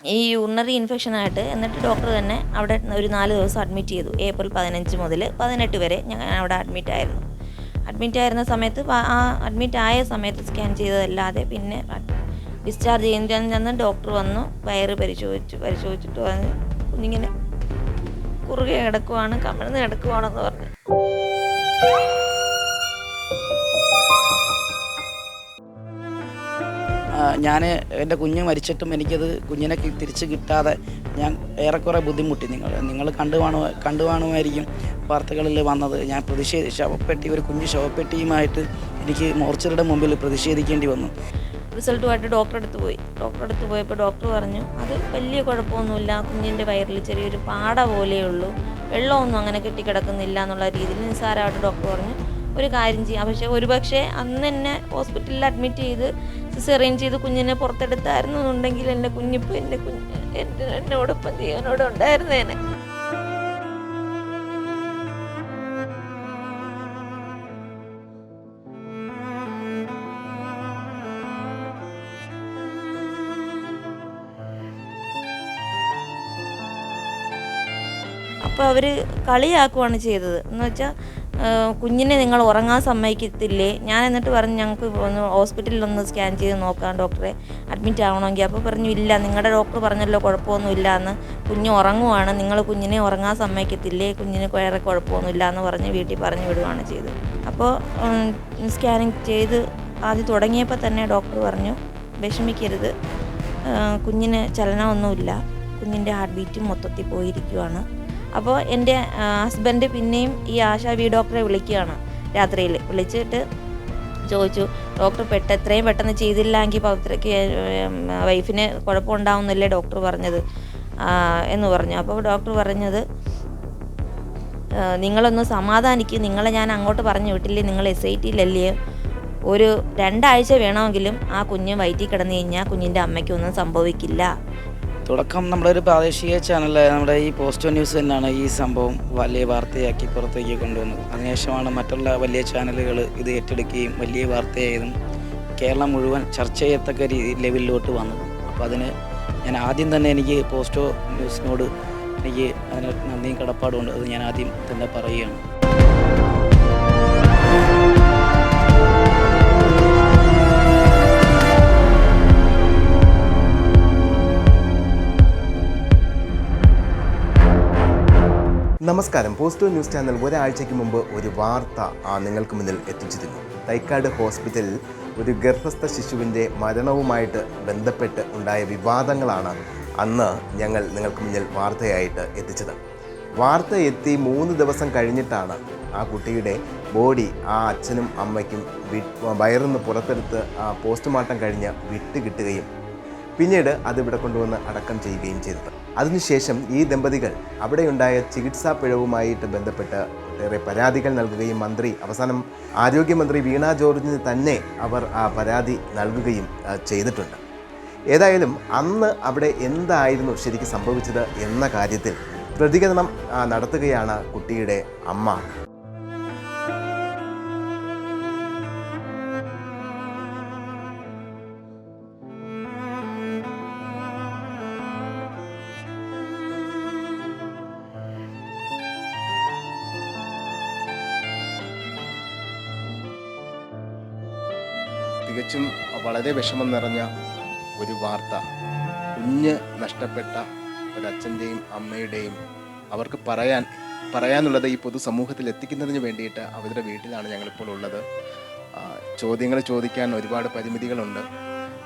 ഈ യൂറിനറി ഇൻഫെക്ഷനായിട്ട് എന്നിട്ട് ഡോക്ടർ തന്നെ അവിടെ ഒരു നാല് ദിവസം അഡ്മിറ്റ് ചെയ്തു. ഏപ്രിൽ പതിനഞ്ച് മുതൽ പതിനെട്ട് വരെ ഞാൻ അവിടെ അഡ്മിറ്റ് ആയിരുന്നു. അഡ്മിറ്റ് ആയിരുന്ന സമയത്ത് ആ അഡ്മിറ്റ് ആയ സമയത്ത് സ്കാൻ ചെയ്തതല്ലാതെ പിന്നെ ഡിസ്ചാർജ് ചെയ്യുന്ന ഡോക്ടർ വന്നു വയറ് പരിശോധിച്ചു പരിശോധിച്ചിട്ട് പറഞ്ഞു കുഞ്ഞിങ്ങനെ കുറുകെ കിടക്കുവാണ് കമിഴ്ന്ന് കിടക്കുവാണെന്ന് പറഞ്ഞു. ഞാൻ എന്റെ കുഞ്ഞ് മരിച്ചിട്ടും എനിക്കത് കുഞ്ഞിനെ തിരിച്ച് കിട്ടാതെ ഞാൻ ഏറെക്കുറെ ബുദ്ധിമുട്ടി. നിങ്ങൾ നിങ്ങൾ കണ്ടു കാണു കണ്ടു കാണുമായിരിക്കും വാർത്തകളിൽ വന്നത്. ഞാൻ പ്രതിഷേധ ശവപ്പെട്ടി ഒരു കുഞ്ഞ് ശവപ്പെട്ടിയുമായിട്ട് എനിക്ക് മോർച്ചറിയുടെ മുമ്പിൽ പ്രതിഷേധിക്കേണ്ടി വന്നു. റിസൾട്ടുമായിട്ട് ഡോക്ടറെ അടുത്ത് പോയി. ഡോക്ടറെ അടുത്ത് പോയപ്പോൾ ഡോക്ടർ പറഞ്ഞു അത് വലിയ കുഴപ്പമൊന്നുമില്ല. കുഞ്ഞിന്റെ വയറിൽ ചെറിയൊരു പാട പോലെയുള്ളൂ. വെള്ളമൊന്നും അങ്ങനെ കെട്ടിക്കിടക്കുന്നില്ല എന്നുള്ള രീതിയിൽ നിസ്സാരമായിട്ട് ഡോക്ടർ പറഞ്ഞു. ഒരു കാര്യം ചെയ്യാം. പക്ഷേ ഒരുപക്ഷെ അന്ന് എന്നെ ഹോസ്പിറ്റലിൽ അഡ്മിറ്റ് ചെയ്ത് സിസേറിയൻ ചെയ്ത് കുഞ്ഞിനെ പുറത്തെടുത്തായിരുന്നു എന്നുണ്ടെങ്കിൽ എന്റെ കുഞ്ഞിപ്പോൾ എന്റെ കുഞ്ഞ് എന്റെ എന്നോടൊപ്പം ജീവനോടെ ഉണ്ടായിരുന്നേനെ അപ്പോൾ അവർ കളിയാക്കുവാണ് ചെയ്തത്. എന്ന് വെച്ചാൽ കുഞ്ഞിനെ നിങ്ങൾ ഉറങ്ങാൻ സമ്മതിക്കത്തില്ലേ? ഞാൻ എന്നിട്ട് പറഞ്ഞു ഞങ്ങൾക്ക് ഒന്ന് ഹോസ്പിറ്റലിൽ ഒന്ന് സ്കാൻ ചെയ്ത് നോക്കാം ഡോക്ടറെ. അഡ്മിറ്റ് ആവണമെങ്കിൽ. അപ്പോൾ പറഞ്ഞു ഇല്ല നിങ്ങളുടെ ഡോക്ടർ പറഞ്ഞല്ലോ കുഴപ്പമൊന്നുമില്ല എന്ന് കുഞ്ഞ് ഉറങ്ങുവാണ്. നിങ്ങൾ കുഞ്ഞിനെ ഉറങ്ങാൻ സമ്മതിക്കത്തില്ലേ? കുഞ്ഞിന് വേറെ കുഴപ്പമൊന്നുമില്ല എന്ന് പറഞ്ഞ് വീട്ടിൽ പറഞ്ഞു വിടുകയാണ് ചെയ്തത്. അപ്പോൾ സ്കാനിങ് ചെയ്ത് ആദ്യം തുടങ്ങിയപ്പോൾ തന്നെ ഡോക്ടർ പറഞ്ഞു വിഷമിക്കരുത്. കുഞ്ഞിന് ചലനമൊന്നുമില്ല. കുഞ്ഞിന്റെ ഹാർട്ട് ബീറ്റ് മൊത്തത്തിൽ പോയിരിക്കുവാണ്. അപ്പോൾ എന്റെ ഹസ്ബൻഡ് പിന്നെയും ഈ ആശാ വി ഡോക്ടറെ വിളിക്കുകയാണ് രാത്രിയിൽ. വിളിച്ചിട്ട് ചോദിച്ചു ഡോക്ടർ പെട്ട എത്രയും പെട്ടെന്ന് ചെയ്തില്ലെങ്കിൽ പൗത്രയ്ക്ക് വൈഫിന് കുഴപ്പമുണ്ടാവുന്നില്ലേ? ഡോക്ടർ പറഞ്ഞത്. എന്ന് പറഞ്ഞു. അപ്പോൾ ഡോക്ടർ പറഞ്ഞത് നിങ്ങളൊന്ന് സമാധാനിക്കും. നിങ്ങളെ ഞാൻ അങ്ങോട്ട് പറഞ്ഞു വിട്ടില്ലേ? നിങ്ങൾ എസ് ഐ ടിയിലല്ലേ? ഒരു രണ്ടാഴ്ച വേണമെങ്കിലും ആ കുഞ്ഞ് വയറ്റിൽ കിടന്നു കഴിഞ്ഞാൽ കുഞ്ഞിന്റെ അമ്മയ്ക്കൊന്നും സംഭവിക്കില്ല. തുടക്കം നമ്മുടെ ഒരു പ്രാദേശിക ചാനലായ നമ്മുടെ ഈ പോസ്റ്റോ ന്യൂസ് തന്നെയാണ് ഈ സംഭവം വലിയ വാർത്തയാക്കി പുറത്തേക്ക് കൊണ്ടുവന്നത്. അതിനുശേഷമാണ് മറ്റുള്ള വലിയ ചാനലുകൾ ഇത് ഏറ്റെടുക്കുകയും വലിയ വാർത്തയായതും കേരളം മുഴുവൻ ചർച്ച ചെയ്യത്തക്ക ലെവലിലോട്ട് വന്നത്. അപ്പോൾ അതിന് ഞാൻ ആദ്യം തന്നെ എനിക്ക് പോസ്റ്റോ ന്യൂസിനോട് എനിക്ക് അതിന് നന്ദിയും കടപ്പാടുമുണ്ട് അത് ഞാൻ ആദ്യം തന്നെ പറയുകയാണ്. നമസ്കാരം. പോസ്റ്റോ ന്യൂസ് ചാനൽ ഒരാഴ്ചയ്ക്ക് മുമ്പ് ഒരു വാർത്ത നിങ്ങൾക്ക് മുന്നിൽ എത്തിച്ചിരുന്നു. തൈക്കാട് ഹോസ്പിറ്റലിൽ ഒരു ഗർഭസ്ഥ ശിശുവിന്റെ മരണവുമായിട്ട് ബന്ധപ്പെട്ട് ഉണ്ടായ വിവാദങ്ങളാണ് അന്ന് ഞങ്ങൾ നിങ്ങൾക്ക് മുന്നിൽ വാർത്തയായിട്ട് എത്തിച്ചത്. വാർത്ത എത്തി മൂന്ന് ദിവസം കഴിഞ്ഞിട്ടാണ് ആ കുട്ടിയുടെ ബോഡി ആ അച്ഛനും അമ്മയ്ക്കും വയറിന്ന് പുറത്തെടുത്ത് പോസ്റ്റ്മോർട്ടം കഴിഞ്ഞ് വിട്ടുകിട്ടുകയും പിന്നീട് അത് ഇവിടെ കൊണ്ടുവന്ന് അടക്കം ചെയ്യുകയും ചെയ്തത്. അതിനുശേഷം ഈ ദമ്പതികൾ അവിടെയുണ്ടായ ചികിത്സാ പിഴവുമായിട്ട് ബന്ധപ്പെട്ട് ഒട്ടേറെ പരാതികൾ നൽകുകയും മന്ത്രി അവസാനം ആരോഗ്യമന്ത്രി വീണ ജോർജിന് തന്നെ അവർ ആ പരാതി നൽകുകയും ചെയ്തിട്ടുണ്ട്. ഏതായാലും അന്ന് അവിടെ എന്തായിരുന്നു ശരിക്കും സംഭവിച്ചത് എന്ന കാര്യത്തിൽ പ്രതികരണം നടത്തുകയാണ് കുട്ടിയുടെ അമ്മ. വളരെ വിഷമം നിറഞ്ഞ ഒരു വാർത്ത. കുഞ്ഞ് നഷ്ടപ്പെട്ട ഒരച്ഛന്റെയും അമ്മയുടെയും അവർക്ക് പറയാൻ പറയാനുള്ളത് ഈ പൊതുസമൂഹത്തിൽ എത്തിക്കുന്നതിന് വേണ്ടിയിട്ട് അവരുടെ വീട്ടിലാണ് ഞങ്ങളിപ്പോൾ ഉള്ളത്. ചോദ്യങ്ങൾ ചോദിക്കാൻ ഒരുപാട് പരിമിതികളുണ്ട്.